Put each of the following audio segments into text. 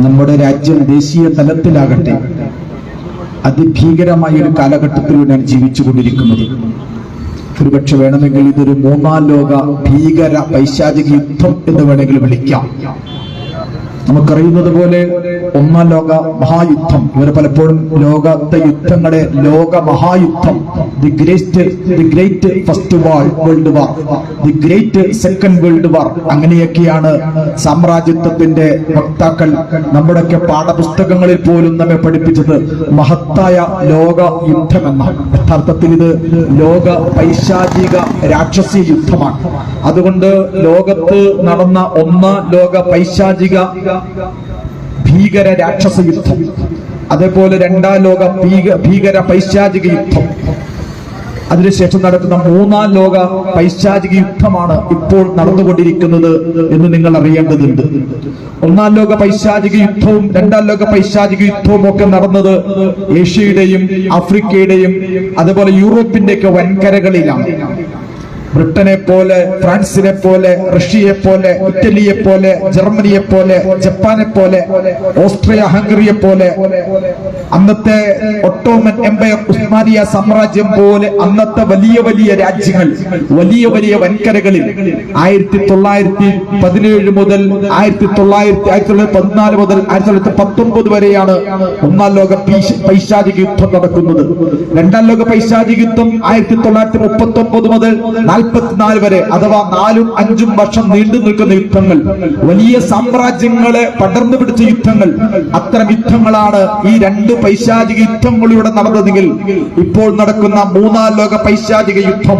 നമ്മുടെ രാജ്യം ദേശീയ തലത്തിലാകട്ടെ അതിഭീകരമായ ഒരു കാലഘട്ടത്തിലൂടെയാണ് ജീവിച്ചുകൊണ്ടിരിക്കുന്നത്. ഒരുപക്ഷെ വേണമെങ്കിൽ ഇതൊരു മൂന്നാം ലോക ഭീകര പൈശാചിക യുദ്ധം എന്ന് വേണമെങ്കിൽ വിളിക്കാം. നമുക്കറിയുന്നത് പോലെ ഒന്നാം ലോക മഹായുദ്ധം. ഇവർ പലപ്പോഴും ലോകത്തെ യുദ്ധങ്ങളെ ലോക മഹായുദ്ധം. The great the great first war world war the great second world war അങ്ങനെയൊക്കെയാണ് സാമ്രാജ്യത്വത്തിന്റെ വക്താക്കൾ നമ്മുടെയൊക്കെ പാഠപുസ്തകങ്ങളിൽ പോലും നമ്മെ പഠിപ്പിച്ചത്. മഹത്തായ ലോക യുദ്ധമെന്ന യഥാർത്ഥത്തിൽ ഇത് ലോക പൈശാചിക രാക്ഷസീയ യുദ്ധമാണ്. അതുകൊണ്ട് ലോകത്ത് നടന്ന ഒന്നാം ലോക പൈശാചിക ഭീകര രാക്ഷസ യുദ്ധം. അതേപോലെ രണ്ടാം ലോക ഭീക- ഭീകര പൈശാചിക യുദ്ധം. അതിനുശേഷം നടക്കുന്ന മൂന്നാം ലോക പൈശാചിക യുദ്ധമാണ് ഇപ്പോൾ നടന്നുകൊണ്ടിരിക്കുന്നത് എന്ന് നിങ്ങൾ അറിയേണ്ടതുണ്ട്. ഒന്നാം ലോക പൈശാചിക യുദ്ധവും രണ്ടാം ലോക പൈശാചിക യുദ്ധവും ഒക്കെ നടന്നത് ഏഷ്യയുടെയും ആഫ്രിക്കയുടെയും അതുപോലെ യൂറോപ്പിന്റെയൊക്കെ വൻകരകളിലാണ്. ബ്രിട്ടനെ പോലെ ഫ്രാൻസിനെ പോലെ റഷ്യയെ പോലെ ഇറ്റലിയെ പോലെ ജർമ്മനിയെ പോലെ ജപ്പാനെ പോലെ ഓസ്ട്രിയ ഹംഗറിയെ പോലെ അന്നത്തെ ഒട്ടോമൻ എംപയർ ഉസ്മാനിയ സാമ്രാജ്യം പോലെ അന്നത്തെ വലിയ വലിയ രാജ്യങ്ങൾ വലിയ വലിയ വൻകരകളിൽ ആയിരത്തി തൊള്ളായിരത്തി പതിനേഴ് മുതൽ ആയിരത്തി തൊള്ളായിരത്തി ആയിരത്തി തൊള്ളായിരത്തി പതിനാല് മുതൽ ആയിരത്തി തൊള്ളായിരത്തി പത്തൊമ്പത് വരെയാണ് ഒന്നാം ലോക പീശ- പൈശാചിക യുദ്ധം നടക്കുന്നത്. രണ്ടാം ലോക പൈശാചിക യുദ്ധം ആയിരത്തി തൊള്ളായിരത്തി മുപ്പത്തി ഒമ്പത് മുതൽ നാൽപ്പത്തിനാല് വരെ അഥവാ നാലും അഞ്ചും വർഷം നീണ്ടു നിൽക്കുന്ന യുദ്ധങ്ങൾ വലിയ സാമ്രാജ്യങ്ങളെ പടർന്നു പിടിച്ച യുദ്ധങ്ങൾ അത്തരം യുദ്ധങ്ങളാണ് ഈ രണ്ട് പൈശാചിക യുദ്ധങ്ങളിലൂടെ നടന്നതെങ്കിൽ ഇപ്പോൾ നടക്കുന്ന മൂന്നാം ലോക പൈശാചിക യുദ്ധം.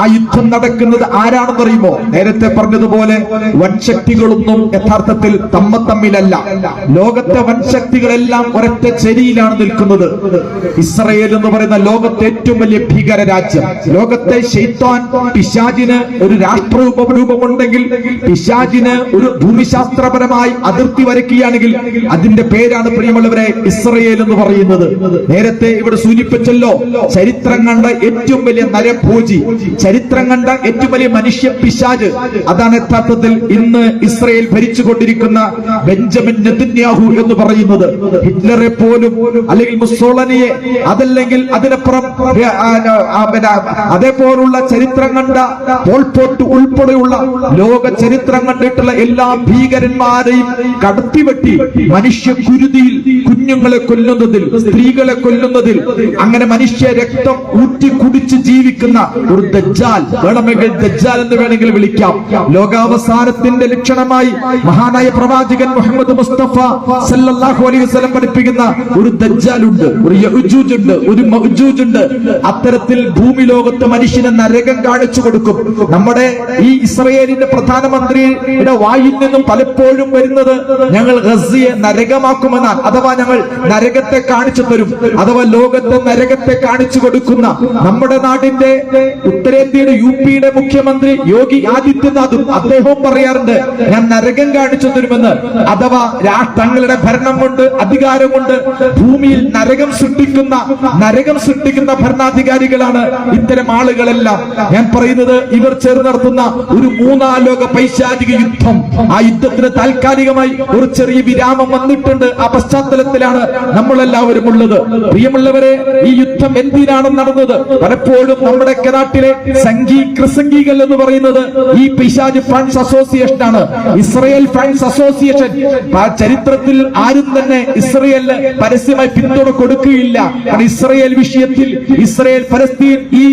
ആ യുദ്ധം നടക്കുന്നത് ആരാണെന്നറിയുമോ? നേരത്തെ പറഞ്ഞതുപോലെ വൻശക്തികളൊന്നും യഥാർത്ഥത്തിൽ തമ്മ തമ്മിലല്ല. ലോകത്തെ വൻശക്തികളെല്ലാം ഒരൊറ്റ ചെരിയിലാണ് നിൽക്കുന്നത്. ഇസ്രയേൽ എന്ന് പറയുന്ന ലോകത്തെ ഏറ്റവും വലിയ ഭീകര രാജ്യം ലോകത്തെ ഷെയ്ത്താൻ പിശാജിന് ഒരു രാഷ്ട്ര രൂപമുണ്ടെങ്കിൽ പിശാചിന് ഒരു ഭൂമിശാസ്ത്രപരമായി അതിർത്തി വരയ്ക്കുകയാണെങ്കിൽ അതിന്റെ പേരാണ് പ്രിയമുള്ളവരെ ഇസ്രയേൽ എന്ന് പറയുന്നത്. നേരത്തെ ഇവിടെ സൂചിപ്പിച്ചല്ലോ ചരിത്രം കണ്ട ഏറ്റവും വലിയ നരഭോജി ചരിത്രം കണ്ട ഏറ്റവും വലിയ മനുഷ്യ പിശാജ് അതാണ് യഥാർത്ഥത്തിൽ ഇന്ന് ഇസ്രയേൽ ഭരിച്ചുകൊണ്ടിരിക്കുന്ന ബെഞ്ചമിൻ നെതിന്യാഹു എന്ന് പറയുന്നത്. ഹിറ്റ്ലറെ പോലും അല്ലെങ്കിൽ മുസോളനിയെ അതല്ലെങ്കിൽ അതിനപ്പുറം അതേപോലുള്ള ചരിത്രം കണ്ട പോൾപോട്ട് ഉൾപ്പെടെയുള്ള ലോക ചരിത്രം കണ്ടിട്ടുള്ള എല്ലാ ഭീകരന്മാരെയും കടത്തിവെട്ടി മനുഷ്യ കുരുതിയിൽ കുഞ്ഞുങ്ങളെ കൊല്ലുന്നതിൽ സ്ത്രീകളെ കൊല്ലുന്നതിൽ അങ്ങനെ മനുഷ്യ രക്തം ഊറ്റി കുടിച്ച് ജീവിക്കുന്ന ഒരു ദജ്ജാൽ വേണമെങ്കിൽ ദജ്ജാൽ എന്ന് വേണമെങ്കിൽ വിളിക്കാം. ലോകാവസാനത്തിന്റെ ലക്ഷണമായി മഹാനായ പ്രവാചകൻ മുഹമ്മദ് മുസ്തഫ സല്ലല്ലാഹു അലൈഹി വസല്ലം പഠിപ്പിക്കുന്ന ഒരു ദജ്ജാലുണ്ട് ഒരു യഹുജൂജ് ഉണ്ട് ഒരു മഹ്ജൂജ് ഉണ്ട് അത്തരത്തിൽ ഭൂമി ലോകത്ത് മനുഷ്യനെ നരകം കാണിച്ചു കൊടുക്കും. നമ്മുടെ ഈ ഇസ്രയേലിന്റെ പ്രധാനമന്ത്രിയുടെ വായിൽ നിന്നും പലപ്പോഴും വരുന്നത് ഞങ്ങൾ ഗസിയെ നരകമാക്കുമെന്നാണ് അഥവാ ഞങ്ങൾ നരകത്തെ കാണിച്ചു തരും അഥവാ ലോകത്തെ നരകത്തെ കാണിച്ചു കൊടുക്കുന്ന നമ്മുടെ നാടിന്റെ ഉത്തരേന്ത്യയുടെ യു പിയുടെ മുഖ്യമന്ത്രി യോഗി ആദിത്യനാഥും അദ്ദേഹവും പറയാറുണ്ട് ഞാൻ നരകം കാണിച്ചു തരുമെന്ന്. അഥവാ തങ്ങളുടെ ഭരണം കൊണ്ട് അധികാരം കൊണ്ട് ഭൂമിയിൽ നരകം സൃഷ്ടിക്കുന്ന നരകം സൃഷ്ടിക്കുന്ന ഭരണാധികാരികളാണ് ഇത്തരം ആളുകളെല്ലാം. ഞാൻ പറയുന്നത് ഇവർ ചേർന്ന് നടത്തുന്ന ഒരു മൂന്നാം ലോക പൈശാചിക യുദ്ധം. ആ യുദ്ധത്തിന് താൽക്കാലികമായി ഒരു ചെറിയ വിരാമം വന്നിട്ടുണ്ട്. ആ പശ്ചാത്തലത്തിലാണ് നമ്മളെല്ലാവരും ഉള്ളത്. പ്രിയമുള്ളവരെ ഈ യുദ്ധം എന്തിനാണ് നടന്നത്? പലപ്പോഴും നമ്മുടെ നാട്ടിലെ സംഘി ക്രിസംഗികൾ എന്ന് പറയുന്നത് ഈ പിശാജ് ഫ്രാൻസ് അസോസിയേഷൻ ആണ്. Israel France association. ചരിത്രത്തിൽ ആരും തന്നെ ഇസ്രയേലിന് പരസ്യമായി പിന്തുണ കൊടുക്കുകയില്ല. ഇസ്രയേൽ വിഷയത്തിൽ ഇസ്രയേൽ ഫലസ്തീൻ ഈ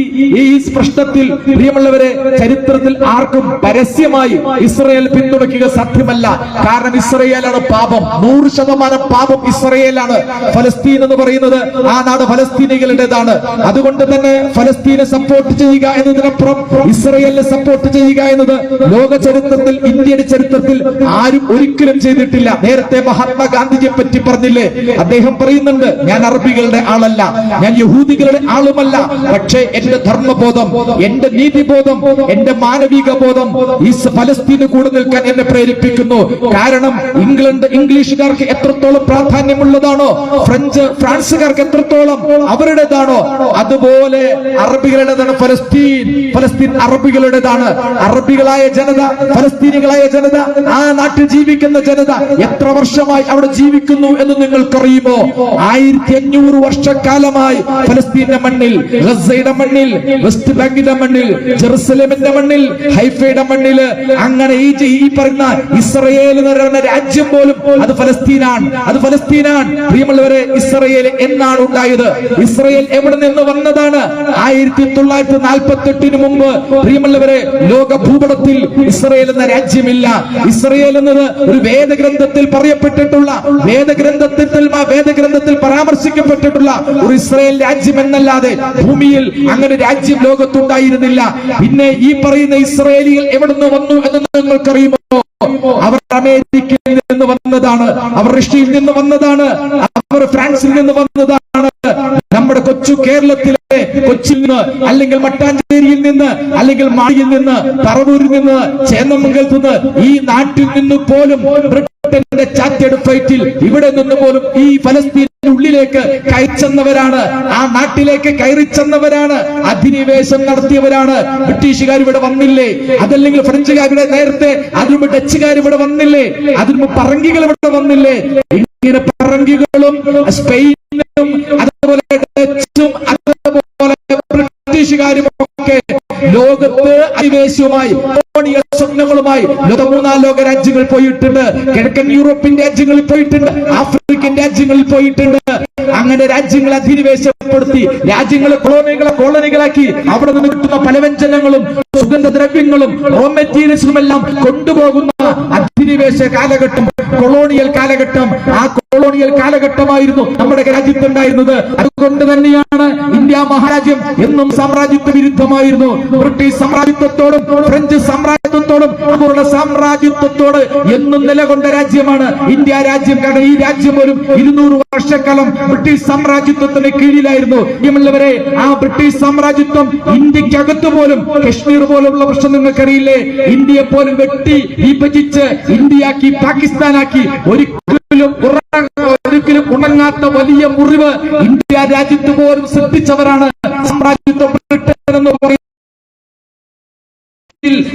ഈ പ്രശ്നത്തിൽ പ്രിയമുള്ളവരെ ചരിത്രത്തിൽ ആർക്കും പരസ്യമായി ഇസ്രയേൽ പിന്തുണയ്ക്കുക സാധ്യമല്ല. കാരണം ഇസ്രയേലാണ് പാപം. നൂറ് ശതമാനം പാപം ഇസ്രയേലാണ്. ഫലസ്തീൻ എന്ന് പറയുന്നത് ആ നാട് ഫലസ്തീനികളുടേതാണ്. അതുകൊണ്ട് തന്നെ ഫലസ്തീനെ സപ്പോർട്ട് ചെയ്യുക എന്നതിനപ്പുറം ഇസ്രയേലിനെ സപ്പോർട്ട് ചെയ്യുക എന്നത് ലോക ചരിത്രത്തിൽ ഇന്ത്യയുടെ ചരിത്രത്തിൽ ആരും ഒരിക്കലും ചെയ്തിട്ടില്ല. നേരത്തെ മഹാത്മാഗാന്ധിജിയെ പറ്റി പറഞ്ഞില്ലേ? അദ്ദേഹം പറയുന്നുണ്ട് ഞാൻ അറബികളുടെ ആളല്ല. ഞാൻ യഹൂദികളുടെ ആളുമല്ല. പക്ഷേ എന്റെ ധർമ്മബോധം എന്റെ നീതിബോധം എന്റെ മാനവിക ബോധം ഈ ഫലസ്തീന് കൂടെ നിൽക്കാൻ എന്നെ പ്രേരിപ്പിക്കുന്നു. കാരണം ഇംഗ്ലണ്ട് ഇംഗ്ലീഷുകാർക്ക് എത്രത്തോളം പ്രാധാന്യമുള്ളതാണോ ഫ്രഞ്ച് ഫ്രാൻസുകാർക്ക് എത്രത്തോളം അവരുടേതാണോ അതുപോലെ അറബികളുടേതാണ് ഫലസ്തീൻ. ഫലസ്തീൻ അറബികളുടേതാണ്. അറബികളായ ജനത ഫലസ്തീനികളായ ജനത ആ നാട്ടിൽ ജീവിക്കുന്ന ജനത എത്ര വർഷമായി അവിടെ ജീവിക്കുന്നു എന്ന് നിങ്ങൾക്കറിയുമോ? ആയിരത്തി അഞ്ഞൂറ് വർഷക്കാലമായി ഫലസ്തീന്റെ മണ്ണിൽ ഗസയുടെ മണ്ണിൽ വെസ്റ്റ് ബാങ്കിന്റെ മണ്ണിൽ ജെറുസലേമിന്റെ മണ്ണിൽ ഹൈഫയുടെ മണ്ണിൽ അങ്ങനെ ഈ ഈ പറയുന്ന ഇസ്രയേൽ എന്ന് പറയുന്ന രാജ്യം പോലും അത് ഫലസ്തീനാണ്. അത് ഫലസ്തീനാണ്. പ്രിയമുള്ളവരെ ഇസ്രയേൽ എന്നാണ് ഉണ്ടായത്. ഇസ്രയേൽ എവിടെ നിന്ന് വന്നതാണ്? ആയിരത്തി തൊള്ളായിരത്തി നാൽപ്പത്തി എട്ടിന് മുമ്പ്. പ്രിയമുള്ളവരെ ലോക ഭൂപടത്തിൽ ഇസ്രയേൽ എന്ന രാജ്യമില്ല. ഇസ്രയേൽ എന്നത് ഒരു വേദഗ്രന്ഥത്തിൽ പറയപ്പെട്ടിട്ടുള്ള വേദഗ്രന്ഥത്തിൽ വേദഗ്രന്ഥത്തിൽ പരാമർശിക്കപ്പെട്ടിട്ടുള്ള ഒരു ഇസ്രയേൽ രാജ്യം എന്നല്ലാതെ ഭൂമിയിൽ അങ്ങനെ രാജ്യം ലോകത്തുണ്ടായിരുന്നില്ല. പിന്നെ ഈ പറയുന്ന ഇസ്രയേലികൾ എവിടുന്ന് വന്നു എന്ന് നിങ്ങൾക്കറിയുമോ? അവർ അമേരിക്കയിൽ നിന്ന് വന്നതാണ്. അവർ റഷ്യയിൽ നിന്ന് വന്നതാണ്. അവർ ഫ്രാൻസിൽ നിന്ന് വന്നതാണ്. നമ്മുടെ കൊച്ചു കേരളത്തിലെ കൊച്ചിയിൽ നിന്ന് അല്ലെങ്കിൽ മട്ടാഞ്ചേരിയിൽ നിന്ന് അല്ലെങ്കിൽ മാളിയിൽ നിന്ന് പറവൂരിൽ നിന്ന് ചേന്നമംഗലത്ത് നിന്ന് ഈ നാട്ടിൽ നിന്ന് പോലും ബ്രിട്ടന്റെ ചാറ്റഡ് ഫ്ലൈറ്റിൽ ഇവിടെ നിന്ന് പോലും ഈ ഫലസ്തീൻ ഉള്ളിലേക്ക് കയച്ചെന്നവരാണ്. ആ നാട്ടിലേക്ക് കയറി ചെന്നവരാണ് അധിനിവേശം നടത്തിയവരാണ്. ബ്രിട്ടീഷുകാർ ഇവിടെ വന്നില്ലേ? അതല്ലെങ്കിൽ ഫ്രഞ്ചുകാർ ഇവിടെ നേരത്തെ അതിനുമ്പ് ഡച്ചുകാർ ഇവിടെ വന്നില്ലേ? അതിനുമ്പ് പറങ്കികൾ ഇവിടെ വന്നില്ലേ? ഇങ്ങനെ പറങ്കികളും സ്പെയിനും അതുപോലെ ഡച്ചും അതുപോലെ ബ്രിട്ടീഷുകാരും ഒക്കെ ലോകത്ത് അധിവേശവുമായി കോടികൾ സ്വപ്നങ്ങളുമായി ലോക മൂന്നാം ലോക രാജ്യങ്ങൾ പോയിട്ടുണ്ട്. കിഴക്കൻ യൂറോപ്യൻ രാജ്യങ്ങളിൽ പോയിട്ടുണ്ട്. ആഫ്രിക്കൻ രാജ്യങ്ങളിൽ പോയിട്ടുണ്ട്. അങ്ങനെ രാജ്യങ്ങളെ അധിനിവേശപ്പെടുത്തി രാജ്യങ്ങളെ കോളനികളെ കോളനികളാക്കി അവിടെ നിന്ന് കിട്ടുന്ന പലവ്യഞ്ജനങ്ങളും സുഗന്ധദ്രവ്യങ്ങളും റോ മെറ്റീരിയൽസും എല്ലാം കൊണ്ടുപോകുന്ന അധിനിവേശ കാലഘട്ടം കൊളോണിയൽ കാലഘട്ടം. ആ കൊളോണിയൽ കാലഘട്ടമായിരുന്നു നമ്മുടെ രാജ്യത്ത് ഉണ്ടായിരുന്നത്. അതുകൊണ്ട് തന്നെയാണ് ഇന്ത്യ മഹാരാജ്യം എന്നും സാമ്രാജ്യത്വ വിരുദ്ധമായിരുന്നു. ബ്രിട്ടീഷ് സാമ്രാജ്യത്വത്തോടും ഫ്രഞ്ച് സാമ്രാജ്യത്വത്തോടും അവരുടെ സാമ്രാജ്യത്വത്തോട് എന്നും നിലകൊണ്ട രാജ്യമാണ് ഇന്ത്യ രാജ്യം. കാരണം ഈ രാജ്യം പോലും ഇരുന്നൂറ് വർഷക്കാലം ബ്രിട്ടീഷ് സാമ്രാജ്യത്വത്തിന് കീഴിലായിരുന്നു. ഇവരെ ആ ബ്രിട്ടീഷ് സാമ്രാജ്യത്വം ഇന്ത്യക്കകത്ത് പോലും കശ്മീർ പോലുള്ള പ്രശ്നം നിങ്ങൾക്കറിയില്ലേ? ഇന്ത്യയെ പോലും വെട്ടി വിഭജിച്ച് ഇന്ത്യയാക്കി പാകിസ്ഥാനാക്കി ഉറ- ഒരിക്കലും ഉണങ്ങാത്ത വലിയ മുറിവ് ഇന്ത്യ രാജ്യത്ത് പോലും സൃഷ്ടിച്ചവരാണ്. സാമ്രാജ്യത്വം ബ്രിട്ടൻ എന്ന് പറയുന്നത്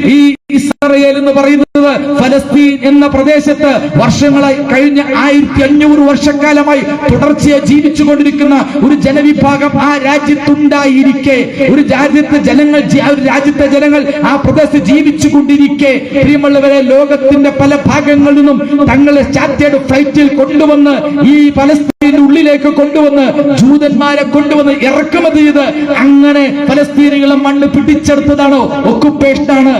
ഈ ഇസ്രയേൽ എന്ന് പറയുന്നത് ഫലസ്തീൻ എന്ന പ്രദേശത്ത് വർഷങ്ങളായി കഴിഞ്ഞ ആയിരത്തി അഞ്ഞൂറ് വർഷക്കാലമായി തുടർച്ചയായി ജീവിച്ചുകൊണ്ടിരിക്കുന്ന ഒരു ജനവിഭാഗം ആ രാജ്യത്തുണ്ടായിരിക്കെ. ഒരു രാജ്യത്തെ ജനങ്ങൾ ഒരു രാജ്യത്തെ ജനങ്ങൾ ആ പ്രദേശത്ത് ജീവിച്ചു കൊണ്ടിരിക്കെ പ്രിയമുള്ളവരെ ലോകത്തിന്റെ പല ഭാഗങ്ങളിൽ നിന്നും തങ്ങളെ ചാറ്റേഡ് ഫ്ലൈറ്റിൽ കൊണ്ടുവന്ന് ഈ ഫലസ്തീനിന്റെ ഉള്ളിലേക്ക് കൊണ്ടുവന്ന് ജൂതന്മാരെ കൊണ്ടുവന്ന് ഇറക്കുമതി ചെയ്ത് അങ്ങനെ ഫലസ്തീനികളെ മണ്ണ് പിടിച്ചെടുത്തതാണോ? ഒക്കുപ്പേഷനാണ്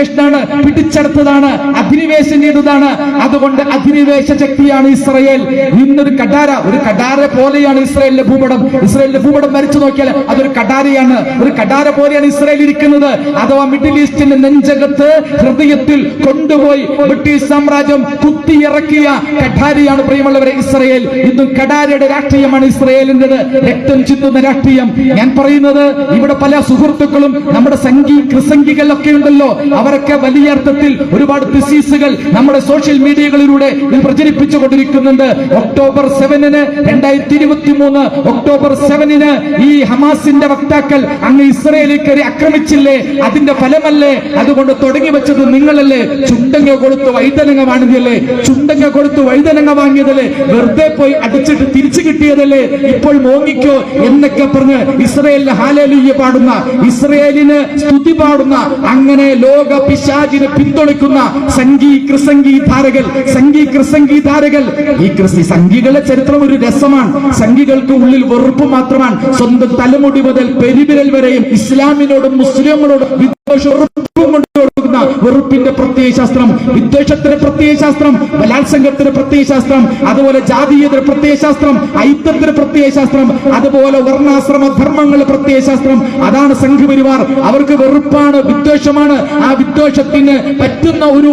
ഇൻവേഷനാണ് പിടിച്ചെടുത്തതാണ് അധിനിവേശം ചെയ്തതാണ്. അതുകൊണ്ട് അധിനിവേശ ശക്തിയാണ് ഇസ്രയേൽ. ഇന്നൊരു കടാര ഒരു കടാര പോലെയാണ് ഇസ്രയേലിന്റെ ഭൂപടം. ഇസ്രയേലിന്റെ ഭൂപടം വരച്ചു നോക്കിയാൽ അതൊരു കടാരയാണ്. ഒരു കടാര പോലെയാണ് ഇസ്രയേൽ ഇരിക്കുന്നത്. അഥവാ മിഡിൽ ഈസ്റ്റിന്റെ നെഞ്ചകത്ത് ഹൃദയത്തിൽ കൊണ്ടുപോയി ബ്രിട്ടീഷ് സാമ്രാജ്യം കുത്തിയിറക്കിയ കഠാരിയാണ് പ്രിയമുള്ളവരെ ഇസ്രയേൽ. ഇന്നും കടാരയുടെ രാഷ്ട്രീയമാണ് ഇസ്രയേലിന്റെത്. രക്തം ചിന്തുന്ന രാഷ്ട്രീയം. ഞാൻ പറയുന്നത് ഇവിടെ പല സുഹൃത്തുക്കളും നമ്മുടെ സംഘി ക്രിസംഗികളൊക്കെ ഉണ്ടല്ലോ. അവരൊക്കെ വലിയ അർത്ഥത്തിൽ ഒരുപാട് ഡിസീസുകൾ നമ്മുടെ സോഷ്യൽ മീഡിയകളിലൂടെ പ്രചരിപ്പിച്ചു കൊണ്ടിരിക്കുന്നുണ്ട് ഒക്ടോബർ സെവനിന് രണ്ടായിരത്തി ഇരുപത്തി മൂന്ന് ഒക്ടോബർ സെവനിന് ഈ ഹമാസിന്റെ വക്താക്കൾ അങ്ങ് ഇസ്രയേലിൽ കയറി ആക്രമിച്ചില്ലേ? അതിന്റെ ഫലമല്ലേ? അതുകൊണ്ട് തുടങ്ങി വെച്ചത് നിങ്ങളല്ലേ? ചുണ്ടങ്ങ കൊടുത്ത് വൈതനങ്ങ വാങ്ങിയല്ലേ ചുണ്ടങ്ങ കൊടുത്ത് വൈതനങ്ങ വാങ്ങിയതല്ലേ? വെറുതെ പോയി അടിച്ചിട്ട് തിരിച്ചു കിട്ടിയതല്ലേ? ഇപ്പോൾ മോങ്ങിക്കോ എന്നൊക്കെ പറഞ്ഞ് ഇസ്രയേലിന് ഹാലേലുയ്യ പാടുന്ന ഇസ്രയേലിന് സ്തുതി പാടുന്ന അങ്ങനെ ലോക പിശാചിനെ പിന്തുണയ്ക്കുന്ന സംഗീ കൃസംഗി ധാരകൾ സംഗീ കൃസംഗി ധാരകൾ ഈ കൃഷി സംഗികളുടെ ചരിത്രം ഒരു രസമാണ്. സംഘികൾക്ക് ഉള്ളിൽ വെറുപ്പ് മാത്രമാണ്. സ്വന്തം തലമുടി മുതൽ പെരുവിരൽ വരെയും ഇസ്ലാമിനോടും മുസ്ലിങ്ങളോടും വിദ്വേഷ വെറുപ്പിന്റെ പ്രത്യയശാസ്ത്രം വിദ്വേഷത്തിന്റെ പ്രത്യയശാസ്ത്രം ബലാത്സംഗത്തിന്റെ പ്രത്യയശാസ്ത്രം അതുപോലെ ജാതീയത്തിന് പ്രത്യയശാസ്ത്രം ഐത്തത്തിന് പ്രത്യയശാസ്ത്രം അതുപോലെ വർണാശ്രമ ധർമ്മങ്ങളുടെ പ്രത്യയശാസ്ത്രം അതാണ് സംഘപരിവാർ. അവർക്ക് വെറുപ്പാണ് വിദ്വേഷമാണ്. ആ വിദ്വേഷത്തിന് പറ്റുന്ന ഒരു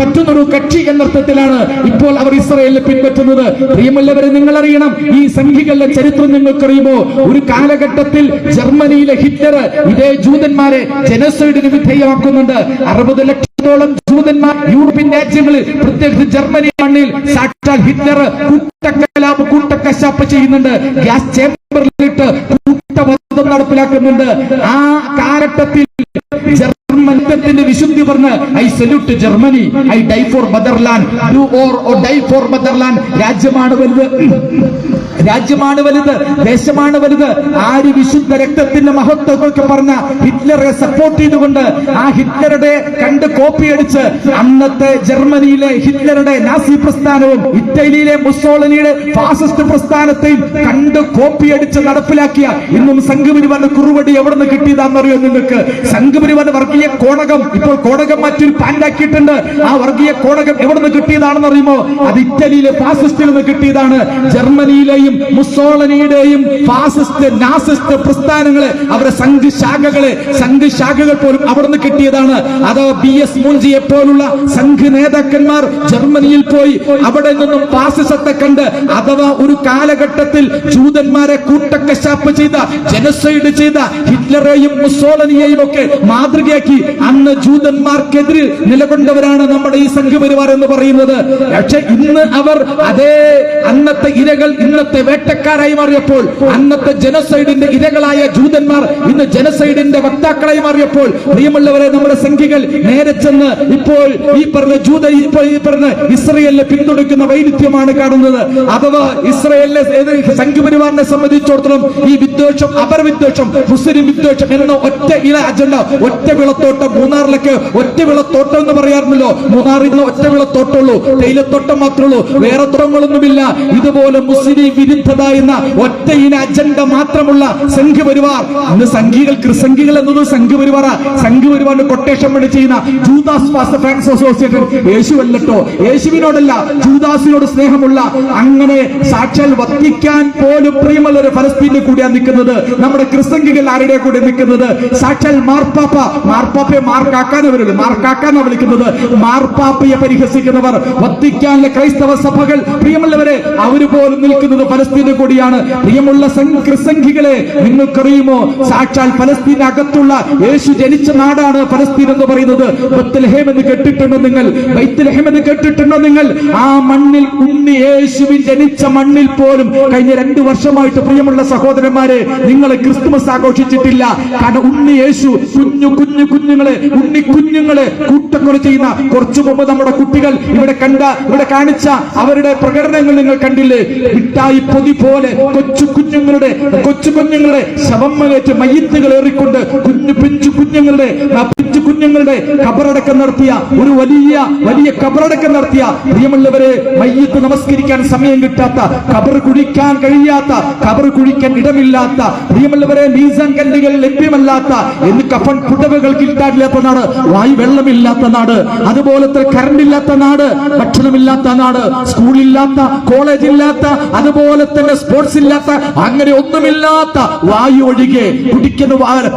പറ്റുന്ന ഒരു കക്ഷി എന്നർത്ഥത്തിലാണ് ഇപ്പോൾ അവർ ഇസ്രയേലിനെ പിൻപറ്റുന്നത്. പ്രിയമുള്ളവരെ നിങ്ങൾ അറിയണം ഈ സംഘികളുടെ ചരിത്രം നിങ്ങൾക്കറിയുമോ? ഒരു കാലഘട്ടത്തിൽ ജർമ്മനിയിലെ ഹിറ്റ്ലർ ഇതേ ജൂതന്മാരെ ജനസൈഡിന് വിധേയമാക്കുന്നുണ്ട്. അറുപത് ലക്ഷത്തോളം ജൂതന്മാർ യൂറോപ്യൻ രാജ്യങ്ങളിൽ പ്രത്യേകിച്ച് ജർമ്മനി മണ്ണിൽ സാക്ഷാൽ ഹിറ്റ്ലർ കൂട്ടക്കലാപ് കൂട്ടക്കശാപ്പ് ചെയ്യുന്നുണ്ട്. ഗ്യാസ് ചേംബറിലിട്ട് കൂട്ടവധം നടപ്പിലാക്കുന്നുണ്ട്. ആ കാലഘട്ടത്തിൽ ജർമ്മനത്തിന്റെ വിശുദ്ധി പറഞ്ഞ് I salute Germany I die for motherland do or die for motherland രാജ്യമാണ് വലുത്. രാജ്യമാണ് വലുത് ദേശമാണ് വലുത്. ആര് വിശുദ്ധ രക്തത്തിന്റെ മഹത്വമൊക്കെ പറഞ്ഞ ഹിറ്റ്ലറെ സപ്പോർട്ട് ചെയ്തുകൊണ്ട് ആ ഹിറ്റ്ലറുടെ കണ്ട് കോപ്പി അടിച്ച് അന്നത്തെ ജർമ്മനിയിലെ ഹിറ്റ്ലറുടെ നാസി പ്രസ്ഥാനവും ഇറ്റലിയിലെ മുസോളനിയുടെ ഫാസിസ്റ്റ് പ്രസ്ഥാനത്തെയും കണ്ട് കോപ്പി അടിച്ച് നടപ്പിലാക്കിയ ഇന്നും സംഘപരിവാറിന്റെ കുറുവടി എവിടെ നിന്ന് കിട്ടിയതാണെന്നറിയോ നിങ്ങൾക്ക്? സംഘപരിവാറിന്റെ വർഗീയ കോണകം ഇപ്പോൾ കോടകം മറ്റൊരു പാൻഡാക്കിയിട്ടുണ്ട് ആ വർഗീയ കോടകം എവിടെ നിന്ന് കിട്ടിയതാണെന്ന് അറിയുമോ? അത് ഇറ്റലിയിലെ ഫാസിസ്റ്റിൽ നിന്ന് കിട്ടിയതാണ്. ജർമ്മനിയിലെയും മുസോളനിയുടെയും ഫാസിസ്റ്റ് നാസിസ്റ്റ് പ്രസ്ഥാനങ്ങളെ അവരുടെ സംഘശാഖകളെ സംഘശാഖകൾ പോലും അവിടെ നിന്ന് കിട്ടിയതാണ്. അത് ബി എസ് മുൻജിയെ പോലുള്ള സംഘ നേതാക്കന്മാർ ജർമ്മനിയിൽ പോയി അവിടെ നിന്നും ഫാസിസത്തെ കണ്ട് അഥവാ ഒരു കാലഘട്ടത്തിൽ ജൂതന്മാരെ കൂട്ടക്കശാപ്പ് ചെയ്ത ജനസൈഡ് ചെയ്ത ഹിറ്റ്ലറെയും മുസോളനിയെയും ഒക്കെ മാതൃകയാക്കി അന്ന് ജൂതന്മാർക്കെതിരെ നിലകൊണ്ടവരാണ് നമ്മുടെ ഈ സംഘപരിവാർ എന്ന് പറയുന്നത്. പക്ഷെ ഇന്ന് അവർ അതേ അന്നത്തെ ഇരകൾ ഇന്നത്തെ വേട്ടക്കാരായി മാറിയപ്പോൾ അന്നത്തെ ജനസൈഡിന്റെ ഇരകളായ ജൂതന്മാർ ഇന്ന് ജനസൈഡിന്റെ വക്താക്കളായി മാറിയപ്പോൾ പ്രിയമുള്ളവരെ നമ്മുടെ സംഖ്യകൾ നേരെ ചെന്ന് ഇപ്പോൾ ഈ പറഞ്ഞ ജൂത ഇപ്പോൾ ഈ പറഞ്ഞ ഇസ്രയേലിനെ പിന്തുണയ്ക്കുന്ന വൈരുദ്ധ്യമാണ് കാണുന്നത്. അഥവാ ഇസ്രയേലിനെ സംഘപരിവാറിനെ സംബന്ധിച്ചിടത്തോളം ഈ വിദ്വേഷം അപരവിദ്വേഷം മുസ്ലിം വിദ്വേഷം എന്ന ഒറ്റ ഇല അജണ്ട ഒറ്റ വിളത്തോട്ടം മൂന്നാറിലൊക്കെ ഒറ്റ വിളത്തോട്ടം എന്ന് പറയാറുണ്ടല്ലോ. മൂന്നാറിൽ ഒറ്റ വിളത്തോട്ടമുള്ളൂ തേയിലത്തോട്ടം മാത്രമേ ഉള്ളൂ വേറെ തോട്ടങ്ങളൊന്നുമില്ല ഇതുപോലെ മുസ്ലിം വിരുദ്ധത എന്ന ഒറ്റ ഇന അജണ്ട മാത്രമുള്ള സംഘപരിവാർ. ഇന്ന് സംഘികൾ ക്രിസംഘികൾ എന്നത് സംഘപരിവാർ സംഘപരിവാറിന്റെ കൊട്ടേഷൻ വേണ്ടി ചെയ്യുന്ന ജൂദാസ് പാസ്റ്റർ ഫാൻസ് അസോസിയേഷൻ അല്ലട്ടോ യേശുവിനോടല്ല ജൂദാസിനോട് സ്നേഹമുള്ള അങ്ങനെ സാക്ഷാൽ വത്തിക്കാൻ പോലും പ്രിയമുള്ള ഒരു ഫലസ്തീന്റെ കൂടിയാണ് നിൽക്കുന്നത്. നമ്മുടെ ക്രിസംഘികൾ ആരുടെ കൂടെ നിൽക്കുന്നത്? സാക്ഷാൽ മാർപ്പാപ്പ. മാർപ്പാപ്പയെ മാർക്കാക്കാൻ അവരുള്ളൂ മാർക്കാക്കാന്നാ വിളിക്കുന്നത്. മാർപ്പാപ്പയെ പരിഹസിക്കുന്നവർ. വത്തിക്കാനിലെ ക്രൈസ്തവ സഭകൾ. പ്രിയമുള്ളവരെ അവർ പോലും നിൽക്കുന്നത് പലസ്തീന് കൂടിയാണ്. പ്രിയമുള്ള സം- നിങ്ങൾക്കറിയുമോ? സാക്ഷാൽ ഫലസ്തീന്റെ അകത്തുള്ള യേശു ജനിച്ച നാടാണ് പലസ്തീൻ എന്ന് പറയുന്നത്. ബത്ലഹേം എന്ന് കേട്ടിട്ടുണ്ടോ നിങ്ങൾ? ബൈത്ലഹേം എന്ന് കേട്ടിട്ടുണ്ടോ നിങ്ങൾ? ആ മണ്ണിൽ ഉണ്ണി യേശുവിൻ ജനിച്ച മണ്ണിൽ പോലും കഴിഞ്ഞ രണ്ടു വർഷമായിട്ട് പ്രിയമുള്ള സഹോദരന്മാരെ നിങ്ങളെ ക്രിസ്തുമസ് ആഘോഷിച്ചിട്ടില്ല. കാരണം ഉണ്ണി യേശു കുഞ്ഞു കുഞ്ഞു കുഞ്ഞുങ്ങളെ ഉണ്ണി കുഞ്ഞുങ്ങളെ കൂട്ടക്കൊല ചെയ്യുന്ന കുറച്ചു മുമ്പ് നമ്മുടെ കുട്ടികൾ ഇവിടെ കണ്ട ഇവിടെ കാണിച്ച അവരുടെ പ്രകടനങ്ങൾ നിങ്ങൾ കണ്ടില്ലേ? മിഠായി പൊതി പോലെ കൊച്ചു കുഞ്ഞുങ്ങളുടെ കൊച്ചു കുഞ്ഞുങ്ങളുടെ ശവമ്മകേറ്റ് മയ്യത്തുകൾ ഏറിക്കൊണ്ട് കുഞ്ഞു പിഞ്ചു കുഞ്ഞുങ്ങളുടെ പിഞ്ചു കുഞ്ഞുങ്ങളുടെ കബറടക്കം നടത്തിയ ഒരു വലിയ വലിയ കബറടക്കം നടത്തിയ പ്രിയമുള്ളവരെ മയ്യത്ത് നമസ്കരിക്കാൻ സമയം കിട്ടാത്ത കബർ കുഴിക്കാൻ കഴിയാത്ത കബർ കുഴിക്കാൻ ഇടമില്ലാത്ത പ്രിയമുള്ളവരെ മീസാൻ കല്ലുകൾ ലഭ്യമല്ലാത്ത എന്ന് കഫൻ പുടവകൾ കിട്ടാനില്ലാത്ത നാട് വായു വെള്ളമില്ലാത്ത നാട് അതുപോലത്തെ കറണ്ട് ഇല്ലാത്ത നാട് ഭക്ഷണമില്ലാത്ത നാട് സ്കൂളില്ലാത്ത കോളേജ് ഇല്ലാത്ത അതുപോലെ തന്നെ സ്പോർട്സ് ഇല്ലാത്ത അങ്ങനെ ഒന്നുമില്ലാത്ത വായു ഒഴികെ കുടിക്കുന്ന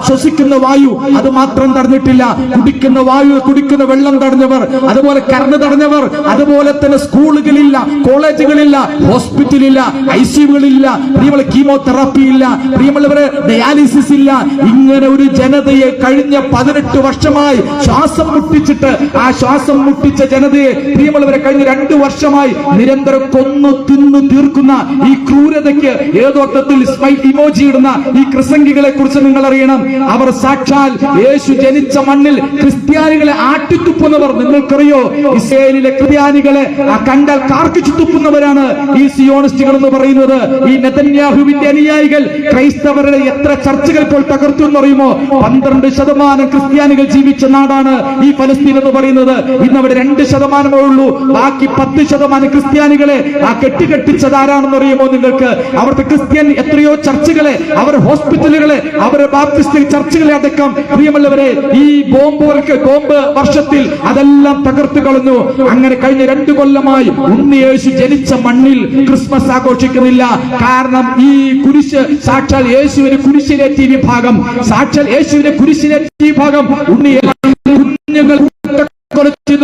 ശ്വസിക്കുന്ന വായു അത് മാത്രം തടഞ്ഞിട്ടില്ല. കുടിക്കുന്ന വായു കുടിക്കുന്ന വെള്ളം തടഞ്ഞവർ അതുപോലെ കറണ്ട് തടഞ്ഞവർ അതുപോലെ തന്നെ സ്കൂളുകളില്ല കോളേജുകളില്ല ഹോസ്പിറ്റലില്ല ഐ സിയുകളില്ല പ്രിയമുള്ള കീമോതെറാപ്പി ഇല്ല പ്രിയമുള്ളവരെ ഡയാലിസിസ് ഇല്ല ഇങ്ങനെ ഒരു ജനതയെ കഴിഞ്ഞ പതിനെട്ട് വർഷമായി ശ്വാസം മുട്ടിച്ചിട്ട് ആ ശ്വാസം മുട്ടിച്ച ജനതയെ പ്രിയമുള്ളവരെ കഴിഞ്ഞ രണ്ട് വർഷമായി നിരന്തരം കൊന്നു തിന്നു തീർക്കുന്ന ഈ ക്രൂരതയ്ക്ക് ഏതോട്ടത്തിൽ സ്മൈൽ ഇമോജി ഇടുന്ന ഈ ക്രിസംഗികളെ കുറിച്ച് നിങ്ങൾ അറിയണം. അവർ സാക്ഷാൽ യേശു ജനിച്ച മണ്ണിൽ ക്രിസ്ത്യാനികളെ ആട്ടിത്തുപ്പുന്നവർ. നിങ്ങൾക്കറിയോ? ഇസ്രയേലിലെ ക്രിസ്ത്യാനികളെ കണ്ടാൽ കാർക്കിച്ചു തുപ്പുന്നവരാണ് ഈ സിയോണിസ്റ്റുകൾ എന്ന് പറയുന്നത്. ഈ നെതന്യാഹുവിന്റെ അനുയായികൾ ക്രൈസ്തവരുടെ എത്ര ചർച്ചകൾ ഇപ്പോൾ തകർത്തു എന്നറിയുമോ? പന്ത്രണ്ട് ശതമാനം ക്രിസ്ത്യാനികൾ ജീവിച്ച നാടാണ് ഈ ഫലസ്തീൻ എന്ന് പറയുന്നത്. ഇന്ന് അവിടെ രണ്ട് ശതമാനമേ ഉള്ളൂ. ബാക്കി പത്ത് ശതമാനം ക്രിസ്ത്യാനികളെ ആ കെട്ടിക്കെട്ടിച്ചത് ആരാണെന്ന് അറിയുമോ നിങ്ങൾക്ക്? അവർക്ക് ക്രിസ്ത്യൻ എത്രയോ ചർച്ചുകളെ അവർ ഹോസ്പിറ്റലുകളെ അവരുടെ ബാപ്റ്റിസ്റ്റ് ചർച്ചുകളെ അടക്കം. പ്രിയമുള്ളവരെ ഈ ബോംബ് ബോംബ് വർഷത്തിൽ അതെല്ലാം തകർത്തു കളഞ്ഞു. അങ്ങനെ കഴിഞ്ഞ രണ്ടു കൊല്ലമായി ഉണ്ണിയേശു ജനിച്ച മണ്ണിൽ ക്രിസ്മസ് ആഘോഷിക്കുന്നില്ല. കാരണം ഈ കുരിശ് സാക്ഷാൽ യേശുവിന് കുരിശിലേറ്റി വിഭാഗം സാക്ഷാൽ യേശുവിനെ കുരിശിലേറ്റി വിഭാഗം കുഞ്ഞുങ്ങൾ